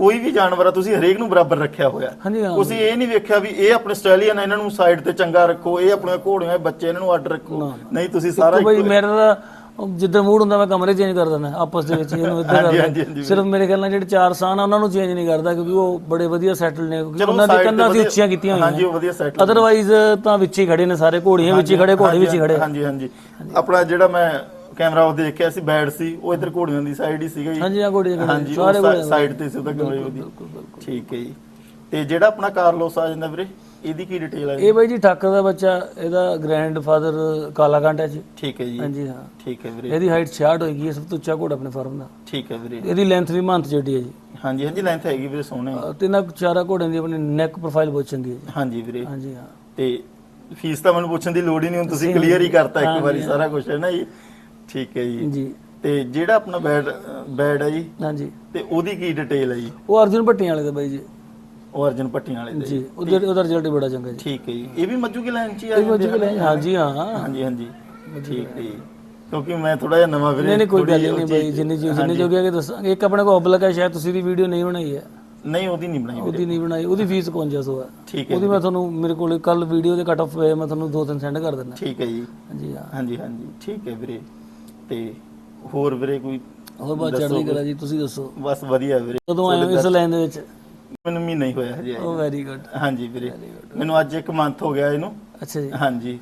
ਕੋਈ ਵੀ ਜਾਨਵਰ ਆ ਤੁਸੀਂ ਹਰੇਕ ਨੂੰ ਬਰਾਬਰ ਰੱਖਿਆ ਹੋਇਆ ਹਾਂਜੀ ਹਾਂ। ਤੁਸੀਂ ਇਹ ਨਹੀਂ ਵੇਖਿਆ ਵੀ ਇਹ ਆਪਣੇ ਆਸਟ੍ਰੇਲੀਅਨ ਆ ਇਹਨਾਂ ਨੂੰ ਸਾਈਡ ਤੇ ਚੰਗਾ ਰੱਖੋ ਇਹ ਆਪਣੇ ਘੋੜੀਆਂ ਦੇ ਬੱਚੇ ਇਹਨਾਂ ਨੂੰ ਅੱਡ ਰੱਖੋ। ਨਹੀਂ ਤੁਸੀਂ ਸਾਰਾ ਤੇ ਬਈ ਮੇਰਾ ਤਾਂ ਜਿੱਦਾਂ ਮੂਡ ਹੁੰਦਾ ਮੈਂ ਕਮਰੇ ਚੇਂਜ ਕਰ ਦਿੰਦਾ ਆਪਸ ਦੇ ਵਿੱਚ ਇਹਨੂੰ ਇੱਧਰ ਹਾਂਜੀ, ਕਰ ਹਾਂਜੀ, ਸਿਰਫ ਮੇਰੇ ਖਿਆਲ ਨਾਲ ਜਿਹੜੇ ਚਾਰ ਸਾਨ ਆ ਉਹਨਾਂ ਨੂੰ ਚੇਂਜ ਨਹੀਂ ਕਰਦਾ ਕਿਉਂਕਿ ਉਹ ਬੜੇ ਵਧੀਆ ਸੈਟਲ ਨੇ ਕਿਉਂਕਿ ਉਹਨਾਂ ਦੀ side ਤੇ ਕੰਨਾਂ ਦੀ ਵਧੀਆ- ਉੱਚੀਆਂ ਕੀਤੀਆਂ ਹਾਂਜੀ ਹੋਈਆਂ ਉਹ ਵਧੀਆ ਸੈਟ ਅਦਰਵਾਈਜ਼ ਤਾਂ ਵਿੱਚ ਹੀ ਖੜੇ ਨੇ ਸਾਰੇ ਘੋੜੀਆਂ ਵਿੱਚ ਹੀ ਖੜੇ ਘੋੜੇ ਵਿੱਚ ਹੀ ਖੜੇ। ਹਾਂਜੀ ਹਾਂਜੀ। ਆਪਣਾ ਜਿਹੜਾ ਮੈਂ ਕੈਮਰਾ ਉਹ ਦੇਖਿਆ ਸੀ ਬੈਡ ਸੀ ਉਹ ਇੱਧਰ ਘੋੜੀਆਂ ਦੀ ਸਾਈਡ ਹੀ ਸੀਗਾ। ਜੀ ਹਾਂਜੀ ਆ ਘੋੜੀਆਂ ਖੜੇ ਹਾਂਜੀ ਸਾਰੇ ਘੋੜੇ ਸਾਈਡ ਤੇ ਸੀ ਉਹਦਾ ਕੈਮਰੇ ਉਹਦੀ ਠੀਕ ਹੈ ਜੀ। ਤੇ ਜਿਹੜਾ ਆਪਣਾ ਕਾਰਲੋਸ ਆ ਜਾਂਦਾ ਵੀਰੇ ਇਹਦੀ ਕੀ ਡਿਟੇਲ ਹੈ ਇਹ ਬਾਈ ਜੀ ਠਾਕਰ ਦਾ ਬੱਚਾ ਇਹਦਾ ਗ੍ਰੈਂਡ ਫਾਦਰ ਕਾਲਾਕੰਡ ਹੈ ਜੀ। ਠੀਕ ਹੈ ਜੀ। ਹਾਂਜੀ ਹਾਂ। ਠੀਕ ਹੈ ਵੀਰੇ। ਇਹਦੀ ਹਾਈਟ 66 ਹੋਏਗੀ ਇਹ ਸਭ ਤੋਂ ਉੱਚਾ ਘੋੜਾ ਆਪਣੇ ਫਾਰਮ ਦਾ। ਠੀਕ ਹੈ ਵੀਰੇ। ਇਹਦੀ ਲੈਂਥ ਵੀ ਮਹੰਤ ਜਿਹੜੀ ਹੈ ਜੀ। ਹਾਂਜੀ ਹਾਂਜੀ ਲੈਂਥ ਹੈਗੀ ਵੀਰੇ ਸੋਹਣੇ। ਅਹ ਤਿੰਨਾਂ ਚਾਰਾ ਘੋੜਿਆਂ ਦੀ ਆਪਣੀ ਨੈਕ ਪ੍ਰੋਫਾਈਲ ਬਹੁਤ ਚੰਗੀ ਹੈ ਜੀ। ਹਾਂਜੀ ਵੀਰੇ। ਹਾਂਜੀ ਹਾਂ। ਤੇ ਫੀਸ ਤਾਂ ਮੈਨੂੰ ਪੁੱਛਣ ਦੀ ਲੋੜ ਹੀ ਨਹੀਂ ਹੁਣ ਤੁਸੀਂ ਕਲੀਅਰ ਹੀ ਕਰਤਾ ਇੱਕ ਵਾਰੀ ਸਾਰਾ ਕੁਝ ਹੈ ਨਾ ਜੀ? ਠੀਕ ਹੈ ਜੀ। ਜੀ। ਤੇ ਜਿਹੜਾ ਆਪਣਾ ਬੈਡ ਬੈਡ ਹੈ ਜੀ ਹਾਂਜੀ। ਤੇ ਉਹਦੀ ਕੀ ਡਿਟੇਲ ਹੈ ਜੀ? ਉਹ ਅਰਜੁਨ ਭੱਟੀਆਂ ਵਾਲੇ ਦਾ ਬਾਈ ਜੀ। ਉਹ ਅਰਜਨ ਪੱਟੀਆਂ ਵਾਲੇ ਦੇ ਜੀ। ਉਹਦਾ ਉਹਦਾ ਰਿਜ਼ਲਟ ਬੜਾ ਚੰਗਾ ਜੀ। ਠੀਕ ਹੈ ਜੀ। ਇਹ ਵੀ ਮੱਜੂ ਕੀ ਲਾਈਨ ਚ ਹੀ ਆ ਇਹ ਮੱਜੂ ਲੈ ਹਾਂਜੀ ਹਾਂ ਹਾਂਜੀ ਹਾਂਜੀ। ਠੀਕ ਹੈ ਜੀ। ਕਿਉਂਕਿ ਮੈਂ ਥੋੜਾ ਜਿਹਾ ਨਵਾਂ ਵੀਰੇ ਨਹੀਂ ਨਹੀਂ ਕੋਈ ਗੱਲ ਨਹੀਂ ਬਾਈ ਜਿੰਨੀ ਜਿੰਨੀ ਜੋਗੀ ਕੇ ਦੱਸਾਂਗੇ ਇੱਕ ਆਪਣੇ ਕੋਲ ਅਬਲਕ ਹੈ ਸ਼ਾਇਦ ਤੁਸੀਂ ਦੀ ਵੀਡੀਓ ਨਹੀਂ ਬਣਾਈ ਹੈ। ਨਹੀਂ ਉਹਦੀ ਨਹੀਂ ਬਣਾਈ ਉਹਦੀ ਨਹੀਂ ਬਣਾਈ ਉਹਦੀ ਫੀਸ 5500 ਹੈ। ਠੀਕ ਹੈ ਉਹਦੀ ਮੈਂ ਤੁਹਾਨੂੰ ਮੇਰੇ ਕੋਲ ਕੱਲ ਵੀਡੀਓ ਦੇ ਕੱਟ ਆਫ ਹੋਏ ਮੈਂ ਤੁਹਾਨੂੰ ਦੋ ਤਿੰਨ ਸੈਂਡ ਕਰ ਦਿੰਦਾ। ਠੀਕ ਹੈ ਜੀ। ਹਾਂਜੀ ਹਾਂ। ਹਾਂਜੀ ਹਾਂਜੀ। ਠੀਕ ਹੈ ਵੀਰੇ। ਤੇ ਹੋਰ ਵੀਰੇ ਕੋਈ ਹੋਰ ਬਾਤ ਚੜ੍ਹਦੀ ਕਰਾ ਜੀ ਤੁਸੀਂ ਦੱਸੋ। ਬਸ ਵਧੀਆ ਵੀਰੇ। ਕਦੋਂ ਆਏ ਹੋ ਇਸ ਲਾਈਨ ਦੇ ਵਿੱਚ? ਮੈਨੂੰ ਮਹੀਨਾ ਹੀ ਹੋਇਆ ਹਜੇ ਆਏ। ਉਹ ਵੈਰੀ ਗੁੱਡ ਹਾਂਜੀ ਵੀਰੇ। ਮੈਨੂੰ ਅੱਜ ਇੱਕ ਮੰਥ ਹੋ ਗਿਆ ਇਹਨੂੰ। ਅੱਛਾ ਜੀ। ਹਾਂਜੀ।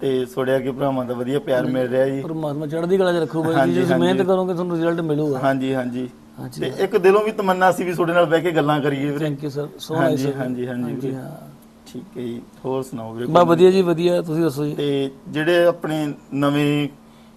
ਤੇ ਸੋੜਿਆ ਕਿ ਭਰਾਵਾਂ ਦਾ ਵਧੀਆ ਪਿਆਰ ਮਿਲ ਰਿਹਾ ਜੀ। ਪਰਮਾਤਮਾ ਚੜ੍ਹਦੀ ਕਲਾ 'ਚ ਰੱਖੋ ਬਾਈ ਜੀ। ਹਾਂਜੀ, ਜੇ ਤੁਸੀਂ ਹਾਂਜੀ। ਮਿਹਨਤ ਕਰੋਗੇ ਤੁਹਾਨੂੰ ਰਿਜ਼ਲਟ ਮਿਲੂਗਾ। ਹਾਂਜੀ ਹਾਂਜੀ। ਹਾਂਜੀ। ਤੇ ਇੱਕ ਦਿਲੋਂ ਵੀ ਤਮੰਨਾ ਸੀ ਵੀ ਤੁਹਾਡੇ ਨਾਲ ਬਹਿ ਕੇ ਗੱਲਾਂ ਕਰੀਏ ਵੀਰੇ। Thank you sir so nice ਹਾਂਜੀ ਹਾਂਜੀ ਹਾਂਜੀ ਵੀਰੇ। ਹਾਂ। ਠੀਕ ਹੈ ਜੀ। ਹੋਰ ਸੁਣਾਓ ਵੀਰੇ ਬਾ ਵਧੀਆ ਜੀ ਵਧੀਆ। ਤੁਸੀਂ ਦੱਸੋ ਜੀ। ਤੇ ਜਿਹੜੇ ਆਪਣੇ ਨਵੇਂ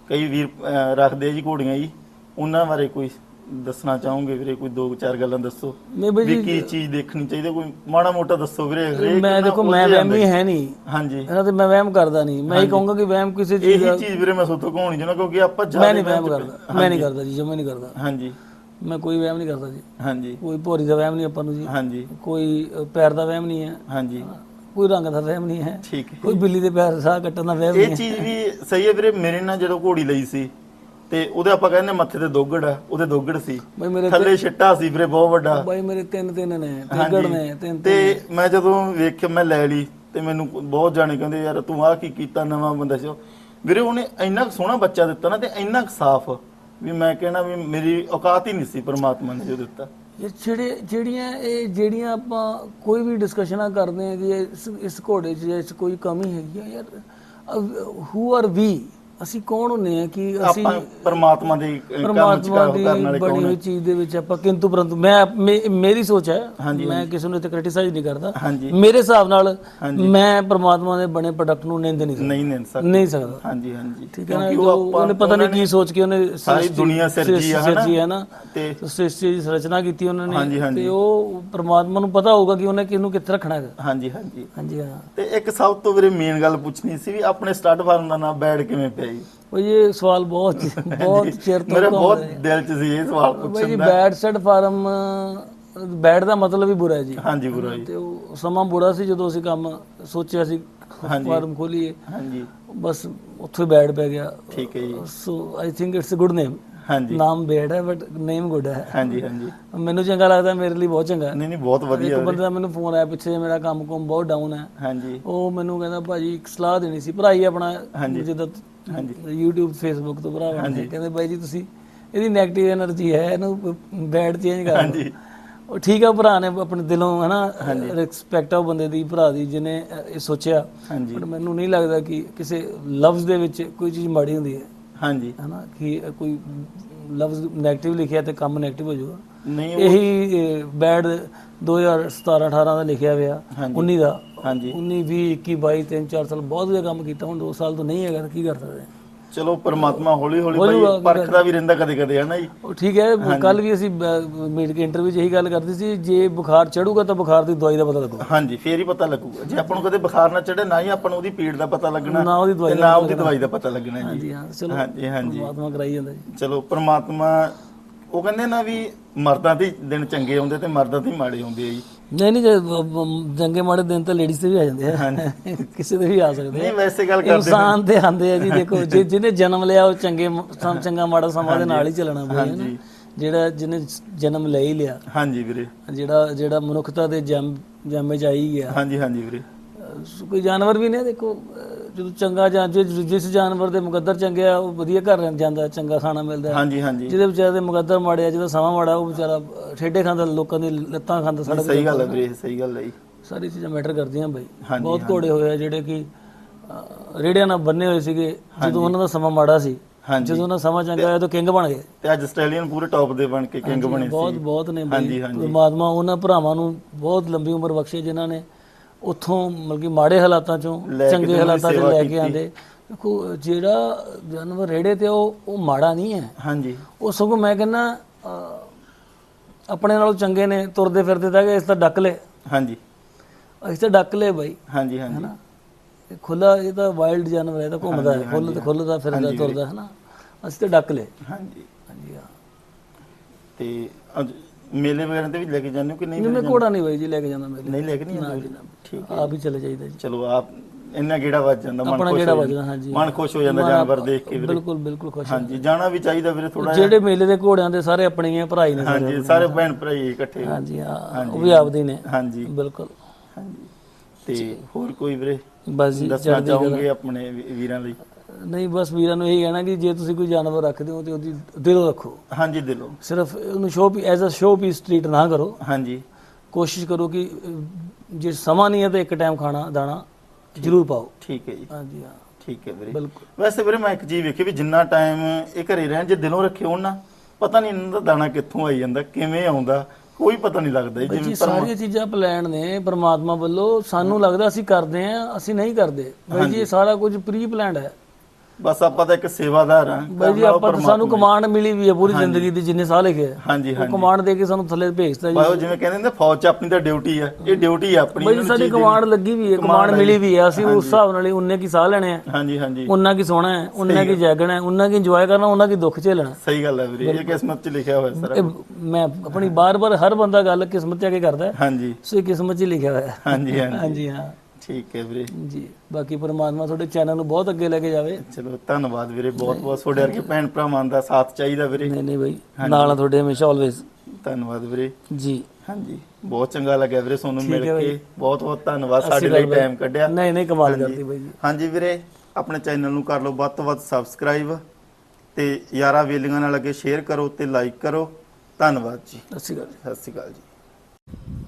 ਕਈ ਵੀਰ ਅਹ, ਰੱਖਦੇ ਆ ਜੀ ਘੋੜੀਆਂ ਜੀ। ਉਹਨਾਂ ਬਾਰੇ ਕੋਈ ਦੱਸਣਾ ਚਾਹੋਗੇ ਵੀਰੇ? ਕੋਈ ਦੋ ਚਾਰ ਗੱਲਾਂ ਦੱਸੋ। ਮੈਂ ਬਾਈ ਵੀ ਜੀ ਕੀ ਚੀਜ਼ ਦੇਖਣੀ ਚਾਹੀਦੀ ਕੋਈ ਮਾੜਾ ਮੋਟਾ ਦੱਸੋ ਵੀਰੇ ਹਰੇਕ ਮੈਂ ਨਾ ਦੇਖੋ ਮੈਂ ਉਲਝ ਵਹਿਮੀ ਹੈ ਨਹੀਂ। ਹਾਂਜੀ। ਇਹਨਾਂ ਤੇ ਮੈਂ ਵਹਿਮ ਕਰਦਾ ਨਹੀਂ। ਮੈਂ ਇਹ ਕਹੂੰਗਾ ਕਿ ਵਹਿਮ ਕਿਸੇ ਚੀਜ਼ ਇਹੀ ਚੀਜ਼ ਵੀਰੇ ਮੈਂ ਸੋਤੋਂ ਕਹਾਉਣੀ ਚਾਹੁੰਦਾ ਕਿਉਂਕਿ ਆਪਾਂ ਮੈਂ ਨਹੀਂ ਵਹਿਮ ਕਰਦਾ। ਮੈਂ ਨਹੀਂ ਕਰਦਾ ਜੀ ਜਮਾ ਨਹੀਂ ਕਰਦਾ। ਹਾਂਜੀ। ਮੈਂ ਕੋਈ ਵਹਿਮ ਨਹੀਂ ਕਰਦਾ ਜੀ। ਹਾਂਜੀ। ਕੋਈ ਭੋਰੀ ਦਾ ਵਹਿਮ ਨਹੀਂ ਆਪਾਂ ਨੂੰ ਜੀ। ਹਾਂਜੀ। ਕੋਈ ਅ, ਪੈਰ ਦਾ ਵਹਿਮ ਨਹੀਂ ਹੈ। ਹਾਂਜੀ। ਕੋਈ ਰੰਗ ਦਾ ਵਹਿਮ ਨਹੀਂ ਹੈ। ਠੀਕ ਹੈ। ਕੋਈ ਬਿੱਲੀ ਦੇ ਪੈਰ ਸਾਹ ਕੱਟਣ ਦਾ ਵਹਿਮ ਨਹੀਂ ਇਹ ਚੀਜ਼ ਵੀ ਸਹੀ ਹੈ ਵੀਰੇ ਮੇਰੇ ਨਾਲ ਜਦੋਂ ਘੋੜੀ ਲਈ ਸੀ ਤੇ ਉਹਦੇ ਆਪਾਂ ਕਹਿੰਦੇ ਮੱਥੇ ਤੇ ਦੋਗੜ ਆ ਉਹਦੇ ਦੋਗੜ ਸੀ। ਥੱਲੇ ਛਿੱਟਾ ਸੀ ਵੀਰੇ ਬਹੁਤ ਵੱਡਾ। ਬਾਈ ਮੇਰੇ ਤਿੰਨ ਤਿੰਨ ਨੇ ਤਿੰਗੜ ਨੇ ਤਿੰਨ ਤੇ ਮੈਂ ਜਦੋਂ ਵੇਖਿਆ ਮੈਂ ਲੈ ਲਈ ਤੇ ਮੈਨੂੰ ਬਹੁਤ ਜਾਣੇ ਕਹਿੰਦੇ ਯਾਰ ਤੂੰ ਆਹ ਕੀ ਕੀਤਾ ਨਵਾਂ ਬੰਦਾ ਸੀ। ਵੀਰੇ ਉਹਨੇ ਇੰਨਾ ਸੋਹਣਾ ਬੱਚਾ ਦਿੱਤਾ ਨਾ ਤੇ ਇੰਨਾ ਸਾਫ਼ ਵੀ ਮੈਂ ਕਹਿਣਾ ਵੀ ਮੇਰੀ ਔਕਾਤ ਹੀ ਨਹੀਂ ਸੀ ਪ੍ਰਮਾਤਮਾ ਨੇ ਜੋ ਦਿੱਤਾ। ਜਿਹੜੇ, ਜਿਹੜੀਆਂ ਇਹ, ਜਿਹੜੀਆਂ ਆਪਾਂ ਕੋਈ ਵੀ ਡਿਸਕਸ਼ਨਾਂ ਕਰਦੇ ਹਾਂ ਕਿ ਇਸ ਇਸ ਘੋੜੇ 'ਚ ਇਸ 'ਚ ਕੋਈ ਕਮੀ ਹੈਗੀ ਆ ਯਾਰ ਹੂ ਆਰ ਵੀ ਅਸੀਂ ਕੌਣ ਹੁੰਨੇ ਆ ਕਿ ਅਸੀਂ ਆਪਾਂ ਪ੍ਰਮਾਤਮਾ ਦੇ ਕੰਮ ਚ ਪਰਮਾਤਮਾ ਕੰਮ ਦੀ ਕਰਨ ਵਾਲੇ ਬਣੀ ਕੌਣ ਹੋਈ ਹੈ ਚੀਜ਼ ਦੇ ਵਿੱਚ ਆਪਾਂ ਕਿੰਤੂ ਪਰੰਤੂ ਮੈਂ ਮੇ- ਮੇਰੀ ਸੋਚ ਹੈ ਹਾਂਜੀ, ਮੈਂ ਕਿਸੇ ਨੂੰ ਇੱਥੇ ਕ੍ਰਿਟਿਸਾਈਜ਼ ਨਹੀਂ ਕਰਦਾ। ਹਾਂਜੀ। ਮੇਰੇ ਹਿਸਾਬ ਨਾਲ ਹਾਂਜੀ। ਮੈਂ ਪਰਮਾਤਮਾ ਦੇ ਬਣੇ ਪ੍ਰੋਡਕਟ ਨੂੰ ਨਿੰਦ ਨਹੀਂ ਸਕਦਾ ਨਹੀਂ ਨਹੀਂ ਸਰ ਨਹੀਂ ਸਕਦਾ। ਹਾਂਜੀ ਹਾਂਜੀ। ਠੀਕ ਹੈ ਨਾ? ਕਿਉਂਕਿ ਜੋ ਉਹ ਆਪਾਂ ਉਹਨੇ ਪਤਾ ਨਹੀਂ ਕੀ ਸੋਚ ਕੇ ਉਹਨੇ ਸਾਰੀ ਸ੍ਰਿਸ਼ਟੀ- ਦੁਨੀਆ ਸਿਰਜੀ ਆ, ਹਨਾ? ਸਿਰਜੀ ਹੈ ਨਾ ਤੇ ਸ੍ਰਿਸ਼ਟੀ ਦੀ ਰਚਨਾ ਕੀਤੀ ਉਹਨਾਂ ਹਾਂਜੀ, ਨੇ। ਹਾਂਜੀ। ਤੇ ਉਹ ਪ੍ਰਮਾਤਮਾ ਨੂੰ ਪਤਾ ਹੋਊਗਾ ਕਿ ਉਹਨੇ ਕਿਹਨੂੰ ਕਿੱਥੇ ਰੱਖਣਾ ਹੈ ਹਾਂਜੀ ਹਾਂਜੀ। ਹਾਂਜੀ ਹਾਂ। ਤੇ ਇੱਕ ਸਭ ਤੋਂ ਵੀਰੇ ਮੇਨ ਗੱਲ ਪੁੱਛਣੀ ਸੀ ਵੀ ਆਪਣੇ ਸਟੱਡ ਫਾਰਮ ਦਾ ਨਾਮ ਬੈਡ ਕਿਵੇਂ ਪਿਆ ਜੀ ਉਹ ਇਹ ਸਵਾਲ ਬਹੁਤ ਬਹੁਤ (laughs) ਚਿਰ ਤੋਂ ਮੇਰੇ ਬਹੁਤ। ਦਿਲ 'ਚ ਸੀ ਇਹ ਸਵਾਲ ਪੁੱਛਣ ਜੀ ਦਾ। ਬੈਡ ਸੈਡ ਫਾਰਮ ਬੈਡ ਦਾ ਮਤਲਬ ਹੀ ਬੁਰਾ ਹੈ ਜੀ। ਹਾਂਜੀ ਬੁਰਾ ਜੀ। ਤੇ ਉਹ ਸਮਾਂ ਬੁਰਾ ਸੀ ਜਦੋਂ ਅਸੀਂ ਕੰਮ ਸੋਚਿਆ ਸੀ। ਫਾਰਮ ਖੋਲੀਏ। ਹਾਂਜੀ। ਬਸ ਉੱਥੇ ਬੈਡ ਪੈ ਗਿਆ। ਠੀਕ ਹੈ ਜੀ। So I think it's a good name ਹਾਂਜੀ। ਨਾਮ ਬੈਡ ਹੈ ਬਟ ਨੇਮ ਗੁੱਡ ਹੈ। ਹਾਂਜੀ ਹਾਂਜੀ। ਮੈਨੂੰ ਚੰਗਾ ਲੱਗਦਾ ਮੇਰੇ ਲਈ ਬਹੁਤ ਚੰਗਾ ਨਹੀਂ ਨਹੀਂ ਬਹੁਤ ਵਧੀਆ ਇੱਕ ਬੰਦੇ ਮੈਨੂੰ ਫੋਨ ਆਇਆ ਪਿੱਛੇ ਮੇਰਾ ਕੰਮ ਕੁਮ ਬਹੁਤ ਡਾਊਨ ਹੈ। ਹਾਂਜੀ। ਉਹ ਮੈਨੂੰ ਕਹਿੰਦਾ ਭਾਜੀ ਇੱਕ ਸਲਾਹ ਦੇਣੀ ਸੀ। ਭਰਾ ਹੀ ਆਪਣਾ। ਜਿੱਦਾਂ ਹਾਂਜੀ। YouTube Facebook ਤੋਂ ਭਰਾਵਾਂ। ਨੇ ਕਹਿੰਦੇ ਬਾਈ ਜੀ ਤੁਸੀਂ ਇਹਦੀ 네ਗੇਟਿਵ એનર્ਜੀ ਹੈ ਇਹਨੂੰ ਬੈਡ ਚੇਂਜ ਕਰ ਹਾਂਜੀ। ਉਹ ਠੀਕ ਆ ਭਰਾ ਨੇ ਆਪਣੇ ਦਿਲੋਂ ਹਨਾ ਰਿਸਪੈਕਟ ਆ ਬੰਦੇ ਦੀ ਭਰਾ ਦੀ ਜਿਨੇ ਇਹ ਸੋਚਿਆ। ਪਰ ਮੈਨੂੰ ਨਹੀਂ ਲੱਗਦਾ ਕਿ ਕਿਸੇ ਲਫ਼ਜ਼ ਦੇ ਵਿੱਚ ਕੋਈ ਚੀਜ਼ ਮਾੜੀ ਹੁੰਦੀ ਹੈ। ਹਾਂਜੀ। ਹਨਾ ਕਿ ਕੋਈ ਲਫ਼ਜ਼ ਨੈਗੇਟਿਵ ਲਿਖਿਆ ਤੇ ਕੰਮ ਨੈਗੇਟਿਵ ਹੋ ਜਾਊਗਾ। ਨਹੀਂ ਇਹੀ ਬੈਡ 2017 18 ਦਾ ਲਿਖਿਆ ਹੋਇਆ ਹਾਂਜੀ। 19 ਦਾ। ਹਾਂਜੀ। 19 20 21 22 3 4 ਸਾਲ ਬਹੁਤ ਵਧੀਆ ਕੰਮ ਕੀਤਾ ਹੁਣ 2 ਸਾਲ ਤੋਂ ਨਹੀਂ ਹੈਗਾ ਤਾਂ ਕੀ ਕਰ ਸਕਦੇ? ਹਾਂ? ਚਲੋ ਪਰਮਾਤਮਾ ਹੌਲੀ ਹੌਲੀ ਪਰਖਦਾ ਵੀ ਰਹਿੰਦਾ ਕਦੇ ਕਦੇ ਹੈ ਨਾ ਜੀ? ਉਹ ਠੀਕ ਹੈ ਕੱਲ ਵੀ ਅਸੀਂ ਮੀਟ ਕੇ ਇੰਟਰਵਿਊ 'ਚ ਇਹੀ ਗੱਲ ਕਰਦੇ ਸੀ ਜੇ ਬੁਖਾਰ ਚੜੂਗਾ ਤਾਂ ਬੁਖਾਰ ਦੀ ਦਵਾਈ ਦਾ ਪਤਾ ਲੱਗੂਗਾ ਹਾਂਜੀ ਫੇਰ ਹੀ ਪਤਾ ਲੱਗੂਗਾ। ਜੇ ਆਪਾਂ ਨੂੰ ਕਦੇ ਬੁਖਾਰ ਨਾ ਚੜੇ ਨਾ ਹੀ ਆਪਾਂ ਨੂੰ ਉਹਦੀ ਪੀੜ ਦਾ ਪਤਾ ਲੱਗਣਾ ਨਾ ਉਹਦੀ ਦਵਾਈ ਤੇ ਨਾ ਉਹਦੀ ਦਵਾਈ ਦਾ ਪਤਾ ਲੱਗਣਾ ਜੀ। ਹਾਂਜੀ ਹਾਂ ਚਲੋ ਹਾਂਜੀ ਹਾਂਜੀ। ਪਰਮਾਤਮਾ ਕਰਾਈ ਜਾਂਦਾ ਜੀ। ਚਲੋ ਪ੍ਰਮਾਤਮਾ ਉਹ ਕਹਿੰਦੇ ਨਾ ਵੀ ਮਰਦਾਂ ਦੇ ਦਿਨ ਚੰਗੇ ਆਉਂਦੇ ਤੇ ਮਰਦਾਂ ਦੇ ਮਾੜੇ ਆਉਂਦੇ ਆ ਜੀ। ਨਹੀਂ ਨਹੀਂ ਜੇ ਚੰਗੇ ਮਾੜੇ ਦਿਨ ਤਾਂ ਲੇਡੀਜ਼ ਤੇ ਵੀ ਆ ਜਾਂਦੇ ਆ। (laughs) ਕਿਸੇ ਦੇ ਵੀ ਆ ਸਕਦੇ ਨਹੀਂ ਵੈਸੇ ਗੱਲ ਕਰਦੇ ਇਨਸਾਨ ਤੇ ਆਂਦੇ ਆ ਜੀ ਦੇਖੋ ਜਿਹਨੇ ਜਨਮ ਲਿਆ ਉਹ ਚੰਗੇ ਸਮ- ਚੰਗਾ ਮਾੜਾ ਸਮਾਂ ਦੇ ਨਾਲ ਹੀ ਚੱਲਣਾ ਪਊਗਾ ਹਾਂਜੀ। ਜਿਹੜਾ ਜਿਹਨੇ ਜਨਮ ਲੈ ਹੀ ਲਿਆ। ਹਾਂਜੀ ਵੀਰੇ। ਜਿਹੜਾ ਜਿਹੜਾ ਮਨੁੱਖਤਾ ਦੇ ਜੰਮ ਜੰਮੇ ਚ ਆ ਹੀ ਗਿਆ। ਹਾਂਜੀ ਹਾਂਜੀ ਵੀਰੇ। ਕੋਈ ਜਾਨਵਰ ਵੀ ਨੇ ਦੇਖੋ ਜਦੋਂ ਚੰਗਾ ਜਾਂ ਜਿ- ਜਿਸ ਜਾਨਵਰ ਦੇ ਮੁਕੱਦਰ ਚੰਗੇ ਆ ਉਹ ਵਧੀਆ ਘਰ ਜਾਂਦਾ ਚੰਗਾ ਖਾਣਾ ਮਿਲਦਾ। ਹਾਂਜੀ ਹਾਂਜੀ। ਜਿਹਦੇ ਵਿਚਾਰੇ ਦੇ ਮੁਕੱਦਰ ਮਾੜੇ ਆ ਜਿਹਦਾ ਸਮਾਂ ਮਾੜਾ ਉਹ ਵਿਚਾਰਾ ਠੇਡੇ ਖਾਂਦਾ ਲੋਕਾਂ ਦੀ ਲੱਤਾਂ ਖਾਂਦਾ ਸੜਕ ਤੇ ਸਹੀ ਗੱਲ ਹੈ ਵੀਰੇ ਸਹੀ ਗੱਲ ਹੈ ਜੀ। ਸਾਰੀ ਚੀਜ਼ਾਂ ਮੈਟਰ ਕਰਦੀਆਂ ਬਾਈ। ਬਹੁਤ ਘੋੜੇ ਹੋਏ ਆ ਜਿਹੜੇ ਕਿ ਰੇੜਿਆਂ ਨਾਲ ਬੰਨੇ ਹੋਏ ਸੀਗੇ ਜਦੋਂ ਉਹਨਾਂ ਦਾ ਸਮਾਂ ਮਾੜਾ ਸੀ। ਹਾਂਜੀ। ਜਦੋਂ ਉਹਨਾਂ ਸਮਾਂ ਚੰਗਾ ਹੋਇਆ ਤਾਂ ਕਿੰਗ ਬਣ ਗਏ। ਤੇ ਅੱਜ ਆਸਟ੍ਰੇਲੀਅਨ ਪੂਰੇ ਟੌਪ ਦੇ ਬਣ ਕੇ ਕਿੰਗ ਬਣੇ ਬਹੁਤ ਸੀ। ਬਹੁਤ ਨੇ ਹਾਂਜੀ, ਬਾਈ। ਪਰਮਾਤਮਾ ਉਹਨਾਂ ਭਰਾਵਾਂ ਨੂੰ ਬਹੁਤ ਲੰਬੀ ਉਮਰ ਬਖਸ਼ੇ ਜਿਨ੍ਹਾਂ ਨੇ। ਉੱਥੋਂ ਮਤਲਬ ਕਿ ਮਾੜੇ ਹਾਲਾਤਾਂ ਚੋਂ ਚੰਗੇ ਹਾਲਾਤਾਂ 'ਚ ਲੈ। ਕੇ ਆਂਦੇ ਦੇਖੋ ਜਿਹੜਾ ਜਾਨਵਰ ਰੇੜੇ ਤੇ ਉਹ ਉਹ ਮਾੜਾ ਨਹੀਂ ਹੈ। ਹਾਂਜੀ। ਉਹ ਸਗੋਂ ਮੈਂ ਕਹਿੰਦਾ ਆਪਣੇ ਨਾਲੋਂ ਚੰਗੇ ਨੇ ਤੁਰਦੇ ਫਿਰਦੇ ਤਾਂ ਕਿ ਇਸ ਤਾਂ ਡੱਕ ਲੈ ਹਾਂਜੀ। ਅਸੀਂ ਤਾਂ ਡੱਕ ਲੈ ਬਾਈ। ਹਾਂਜੀ ਹਾਂਜੀ। ਹਨਾ? ਖੁੱਲਾ ਇਹ ਤਾਂ ਵਾਈਲਡ ਜਾਨਵਰ ਹੈ ਤਾਂ ਘੁੰਮਦਾ ਹੈ ਖੁੱਲ ਤੇ ਖੁੱਲਦਾ ਫਿਰਦਾ ਤੁਰਦਾ ਹਨਾ? ਅਸੀਂ ਤਾਂ ਡੱਕ ਲੈ ਹਾਂਜੀ। ਹਾਂਜੀ ਹਾਂ। ਤੇ ਅੱਜ ਮੇਲੇ ਵਗੈਰਾ ਤੇ ਵੀ ਲੈ ਕੇ ਜਾਂਦੇ ਹੋ ਕਿ ਨਹੀਂ ਨਹੀਂ ਮੈਂ ਘੋੜਾ ਨਹੀਂ ਬਾਈ ਜੀ ਲੈ ਕੇ ਜਾਂਦਾ ਮੇਰੇ ਨਹੀਂ ਲੈ ਕੇ ਨਹੀਂ ਜਾਂਦੇ? ਠੀਕ ਆਪ ਹੀ ਚਲੇ ਜਾਈਦਾ ਜੀ। ਚਲੋ ਆਪ ਇੰਨਾ ਗੇੜਾ ਵੱਜ ਜਾਂਦਾ ਮਨ ਆਪਣਾ ਖੁਸ਼ ਵੱਜਦਾ ਜਾਂਦਾ। ਹਾਂਜੀ। ਮਨ ਖੁਸ਼ ਹੋ ਜਾਂਦਾ ਜਾਨਵਰ ਦੇਖ ਕੇ ਵੀਰੇ। ਬਿਲਕੁਲ ਬਿਲਕੁਲ ਖੁਸ਼। ਹਾਂਜੀ ਜਾਣਾ ਵੀ ਚਾਹੀਦਾ ਵੀਰੇ ਥੋੜਾ ਜਿਹੜੇ ਮੇਲੇ ਦੇ ਘੋੜਿਆਂ ਦੇ ਸਾਰੇ ਆਪਣੇ ਹੀ ਆ ਭਰਾ ਹੀ ਨੇ ਹਾਂਜੀ ਸਾਰੇ। ਭੈਣ ਭਰਾ ਹੀ ਇਕੱਠੇ ਹਾਂਜੀ ਹਾਂ ਉਹ ਵੀ ਆਪਦੇ ਨੇ। ਹਾਂਜੀ। ਬਿਲਕੁਲ। ਹਾਂਜੀ। ਤੇ ਹੋਰ ਕੋਈ ਵੀਰੇ? ਬਸ ਜੀ ਦੱਸਣਾ ਚਾਹੋਗੇ ਆਪਣੇ ਵੀਰਾਂ ਲਈ? ਨਹੀਂ ਬਸ ਵੀਰਾਂ ਨੂੰ ਇਹ ਕਹਿਣਾ ਕਿ ਜੇ ਤੁਸੀਂ ਕੋਈ ਜਾਨਵਰ ਰੱਖਦੇ ਹੋ ਤੇ ਉਹਦੀ ਦਿਲੋਂ ਰੱਖੋ। ਹਾਂਜੀ ਦਿਲੋਂ। ਸਿਰਫ ਉਹਨੂੰ show as a showpiece treat ਨਾ ਕਰੋ। ਹਾਂਜੀ। ਕੋਸ਼ਿਸ਼ ਕਰੋ ਕਿ ਜੇ ਸਮਾਂ ਨਹੀਂ ਹੈ ਤਾਂ ਇੱਕ ਟਾਈਮ ਖਾਣਾ ਦਾਣਾ ਜ਼ਰੂਰ ਪਾਓ। ਠੀਕ ਹੈ ਜੀ। ਹਾਂਜੀ ਹਾਂ। ਠੀਕ ਹੈ ਵੀਰੇ। ਬਿਲਕੁਲ। ਵੈਸੇ ਵੀਰੇ ਮੈਂ ਇੱਕ ਚੀਜ਼ ਵੇਖੀ ਵੀ ਜਿੰਨਾ ਟਾਈਮ ਇਹ ਘਰੇ ਰਹਿਣ ਜੇ ਦਿਲੋਂ ਰੱਖੇ ਹੋਣ ਨਾ ਪਤਾ ਨਹੀਂ ਇਹਨਾਂ ਦਾ ਦਾਣਾ ਕਿੱਥੋਂ ਆਈ ਜਾਂਦਾ ਕਿਵੇਂ ਆਉਂਦਾ ਕੋਈ ਪਤਾ ਨਹੀਂ ਲੱਗਦਾ ਜੀ। ਜੀ ਜਿਵੇਂ ਸਾਰੀਆਂ ਚੀਜ਼ਾਂ ਪਲਾਨ ਨੇ ਪ੍ਰਮਾਤਮਾ ਵੱਲੋਂ। ਸਾਨੂੰ ਲੱਗਦਾ ਅਸੀਂ ਕਰਦੇ ਆ ਅਸੀਂ ਨਹੀਂ ਕਰਦੇ। ਬਾਈ ਜੀ ਇਹ ਸਾਰਾ ਕੁਝ ਪ੍ਰੀ ਪਲਾਨਡ ਹੈ। ਬਸ ਆਪਾਂ ਤਾਂ ਇੱਕ ਸੇਵਾਦਾਰ ਆ ਬਾਈ ਜੀ ਆਪਾਂ ਤਾਂ ਸਾਨੂੰ ਕਮਾਂਡ ਮਿਲੀ ਵੀ ਹੈ ਪੂਰੀ ਜ਼ਿੰਦਗੀ ਦੀ ਜਿੰਨੇ ਸਾਲ ਹੈਗੇ ਆ। ਹਾਂਜੀ ਉਹ ਹਾਂਜੀ। ਕਮਾਂਡ ਦੇ ਕੇ ਸਾਨੂੰ ਥੱਲੇ ਭੇਜਦਾ ਜੀ। ਬਾਈ ਉਹ ਜਿਵੇਂ ਕਹਿੰਦੇ ਨੇ ਫੌਜ ਚ ਆਪਣੀ ਤਾਂ ਡਿਊਟੀ ਆ। ਇਹ ਡਿਊਟੀ ਆ ਆਪਣੀ ਬਾਈ ਜੀ ਸਾਡੀ। ਕਮਾਂਡ ਲੱਗੀ ਵੀ ਹੈ ਕਮਾਂਡ ਮਿਲੀ ਵੀ ਹੈ। ਅਸੀਂ ਉਸ ਹਿਸਾਬ ਨਾਲ ਹੀ ਉਨੇ ਕੀ ਸਾਹ ਲੈਣੇ ਆ। ਹਾਂਜੀ ਹਾਂਜੀ। ਉਨਾ ਕੀ ਸੋਣਾ ਹੈ ਉਨਾ ਕੀ ਜਾਗਣਾ ਹੈ ਉਨਾ ਕੀ ਇੰਜੋਏ ਕਰਨਾ ਉਨਾ ਕੀ ਦੁੱਖ ਝੇਲਣਾ। ਸਹੀ ਗੱਲ ਹੈ ਵੀਰੇ ਇਹ ਕਿਸਮਤ ਚ ਲਿਖਿਆ ਹੋਇਆ ਸਾਰਾ ਇਹ ਮੈਂ ਆਪਣੀ ਬਾਰ-ਬਾਰ ਹਰ ਬੰਦਾ ਗੱਲ ਕਿਸਮਤ ਚ ਆ ਕੇ ਕਰਦਾ ਹੈ। ਹਾਂਜੀ। ਸੋ ਇਹ ਕਿਸਮਤ ਚ ਹੀ ਲਿਖਿਆ ਹੋਇਆ ਹੈ। ਹਾਂਜੀ ਹਾਂਜੀ। ਹਾਂਜੀ ਹਾਂ। ਠੀਕ ਹੈ ਵੀਰੇ। ਜੀ ਬਾਕੀ ਪਰਮਾਤਮਾ ਤੁਹਾਡੇ ਚੈਨਲ ਨੂੰ ਬਹੁਤ ਅੱਗੇ ਲੈ ਕੇ ਜਾਵੇ। ਚਲੋ ਧੰਨਵਾਦ ਵੀਰੇ ਬਹੁਤ ਬਹੁਤ ਤੁਹਾਡੇ ਵਰਗੇ ਭੈਣ ਭਰਾਵਾਂ ਦਾ ਸਾਥ ਚਾਹੀਦਾ ਵੀਰੇ। ਨਹੀਂ ਨਹੀਂ ਬਾਈ ਨਾਲ ਆ ਤੁਹਾਡੇ ਹਮੇਸ਼ਾ ਆਲਵੇਜ਼ ਧੰਨਵਾਦ ਵੀਰੇ। ਜੀ। ਹਾਂਜੀ ਬਹੁਤ ਚੰਗਾ ਲੱਗਿਆ ਵੀਰੇ ਤੁਹਾਨੂੰ ਮਿਲ ਕੇ। ਬਹੁਤ ਬਹੁਤ ਧੰਨਵਾਦ ਸਾਡੇ ਲਈ। ਟਾਈਮ ਕੱਢਿਆ। ਨਹੀਂ ਨਹੀਂ ਕਮਾਲ ਕਰਦੀ ਬਾਈ ਜੀ। ਹਾਂਜੀ ਵੀਰੇ ਆਪਣੇ ਚੈਨਲ ਨੂੰ ਕਰ ਲਓ ਵੱਧ ਤੋਂ ਵੱਧ ਸਬਸਕ੍ਰਾਈਬ ਤੇ ਯਾਰਾ ਵੇਲੀਆਂ ਨਾਲ ਅੱਗੇ ਸ਼ੇਅਰ ਕਰੋ ਤੇ ਲਾਈਕ ਕਰੋ। ਧੰਨਵਾਦ ਜੀ। ਸਤਿ ਸ਼੍ਰੀ ਅਕਾਲ ਸਤਿ ਸ਼੍ਰੀ ਅਕਾਲ ਜੀ।